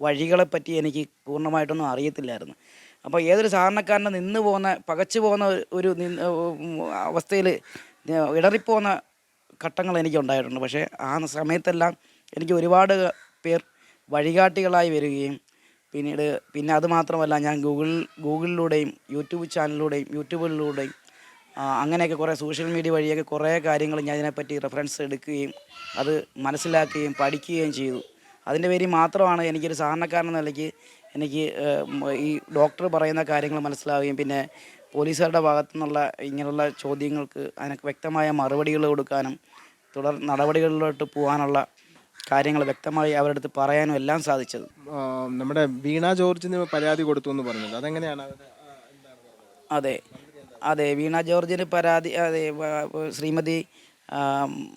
വഴികളെപ്പറ്റി എനിക്ക് പൂർണമായിട്ടൊന്നും അറിയത്തില്ലായിരുന്നു. അപ്പോൾ ഏതൊരു സാധാരണക്കാരനെ നിന്ന് പോകുന്ന പകച്ചു പോകുന്ന ഒരു അവസ്ഥയിൽ ഇടറിപ്പോകുന്ന ഘട്ടങ്ങൾ എനിക്ക് ഉണ്ടായിട്ടുണ്ട്. പക്ഷേ ആ സമയത്തെല്ലാം എനിക്ക് ഒരുപാട് പേർ വഴികാട്ടികളായി വരികയും പിന്നീട് പിന്നെ അത് മാത്രമല്ല ഞാൻ ഗൂഗിൾ ഗൂഗിളിലൂടെയും യൂട്യൂബ് ചാനലിലൂടെയും യൂട്യൂബിലൂടെയും അങ്ങനെയൊക്കെ കുറേ സോഷ്യൽ മീഡിയ വഴിയൊക്കെ കുറേ കാര്യങ്ങൾ ഞാൻ ഇതിനെപ്പറ്റി റെഫറൻസ് എടുക്കുകയും അത് മനസ്സിലാക്കുകയും പഠിക്കുകയും ചെയ്തു. അതിന്റെ പേരിൽ മാത്രമാണ് എനിക്കൊരു സാധാരണക്കാരൻ നിലയ്ക്ക് എനിക്ക് ഈ ഡോക്ടർ പറയുന്ന കാര്യങ്ങൾ മനസ്സിലാവുകയും പിന്നെ പോലീസുകാരുടെ ഭാഗത്തു നിന്നുള്ള ഇങ്ങനെയുള്ള ചോദ്യങ്ങൾക്ക് അതിനൊക്കെ വ്യക്തമായ മറുപടികൾ കൊടുക്കാനും തുടർ നടപടികളിലോട്ട് പോകാനുള്ള കാര്യങ്ങൾ വ്യക്തമായി അവരുടെ അടുത്ത് പറയാനും എല്ലാം സാധിച്ചത്. നമ്മുടെ വീണ ജോർജിന് പരാതി കൊടുത്തു എന്ന് പറഞ്ഞത്. അതെങ്ങനെയാണ് അത്? അതെ. വീണ ജോർജിന് പരാതി അതെ ശ്രീമതി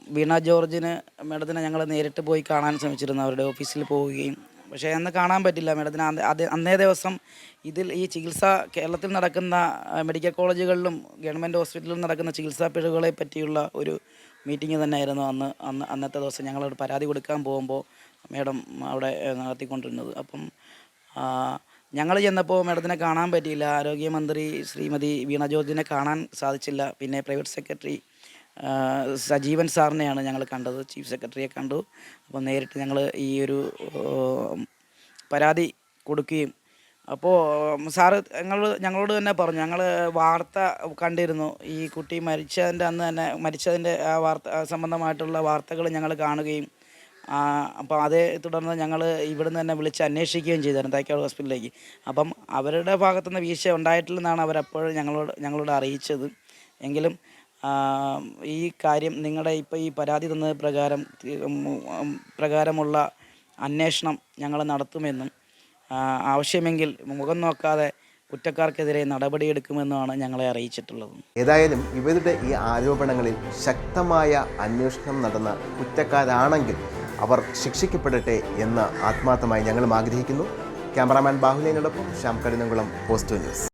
വീണ ജോർജിന് മേഡത്തിനെ ഞങ്ങൾ നേരിട്ട് പോയി കാണാൻ ശ്രമിച്ചിരുന്നു. അവരുടെ ഓഫീസിൽ പോവുകയും. പക്ഷേ അന്ന് കാണാൻ പറ്റില്ല. മേഡത്തിന് അത് അന്നേ ദിവസം ഇതിൽ ഈ ചികിത്സ കേരളത്തിൽ നടക്കുന്ന മെഡിക്കൽ കോളേജുകളിലും ഗവൺമെന്റ് ഹോസ്പിറ്റലിലും നടക്കുന്ന ചികിത്സാ പിഴവുകളെ പറ്റിയുള്ള ഒരു മീറ്റിംഗ് തന്നെയായിരുന്നു അന്ന് അന്ന് അന്നത്തെ ദിവസം ഞങ്ങളോട് പരാതി കൊടുക്കാൻ പോകുമ്പോൾ മേഡം അവിടെ നടത്തിക്കൊണ്ടിരുന്നത്. അപ്പം ഞങ്ങൾ ചെന്നപ്പോൾ മേഡത്തിനെ കാണാൻ പറ്റിയില്ല. ആരോഗ്യമന്ത്രി ശ്രീമതി വീണ ജോർജിനെ കാണാൻ സാധിച്ചില്ല. പിന്നെ പ്രൈവറ്റ് സെക്രട്ടറി സജീവൻ സാറിനെയാണ് ഞങ്ങൾ കണ്ടത്. ചീഫ് സെക്രട്ടറിയെ കണ്ടു. അപ്പോൾ നേരിട്ട് ഞങ്ങൾ ഈ ഒരു പരാതി കൊടുക്കുകയും അപ്പോൾ സാറ് ഞങ്ങൾ ഞങ്ങളോട് തന്നെ പറഞ്ഞു. ഞങ്ങൾ വാർത്ത കണ്ടിരുന്നു. ഈ കുട്ടി മരിച്ചതിന്റെ അന്ന് തന്നെ മരിച്ചതിന്റെ ആ വാർത്ത സംബന്ധമായിട്ടുള്ള വാർത്തകൾ ഞങ്ങൾ കാണുകയും അപ്പോൾ അതേ തുടർന്ന് ഞങ്ങൾ ഇവിടുന്ന് തന്നെ വിളിച്ച് അന്വേഷിക്കുകയും ചെയ്തായിരുന്നു തൈക്കാട് ഹോസ്പിറ്റലിലേക്ക്. അപ്പം അവരുടെ ഭാഗത്തുനിന്ന് വീഴ്ച ഉണ്ടായിട്ടില്ലെന്നാണ് അവരപ്പോഴും ഞങ്ങളോട് ഞങ്ങളോട് അറിയിച്ചത്. എങ്കിലും ഈ കാര്യം നിങ്ങളുടെ ഇപ്പോൾ ഈ പരാതി തന്നത് പ്രകാരം പ്രകാരമുള്ള അന്വേഷണം ഞങ്ങൾ നടത്തുമെന്നും ആവശ്യമെങ്കിൽ മുഖം നോക്കാതെ കുറ്റക്കാർക്കെതിരെ നടപടിയെടുക്കുമെന്നാണ് ഞങ്ങളെ അറിയിച്ചിട്ടുള്ളത്. ഏതായാലും ഇവരുടെ ഈ ആരോപണങ്ങളിൽ ശക്തമായ അന്വേഷണം നടന്ന കുറ്റക്കാരാണെങ്കിൽ അവർ ശിക്ഷിക്കപ്പെടട്ടെ എന്ന് ആത്മാർത്ഥമായി ഞങ്ങളും ആഗ്രഹിക്കുന്നു. ക്യാമറാമാൻ ബാഹുലിനോടൊപ്പം ശ്യാം കരുനംകുളം പോസ്റ്റ് ന്യൂസ്.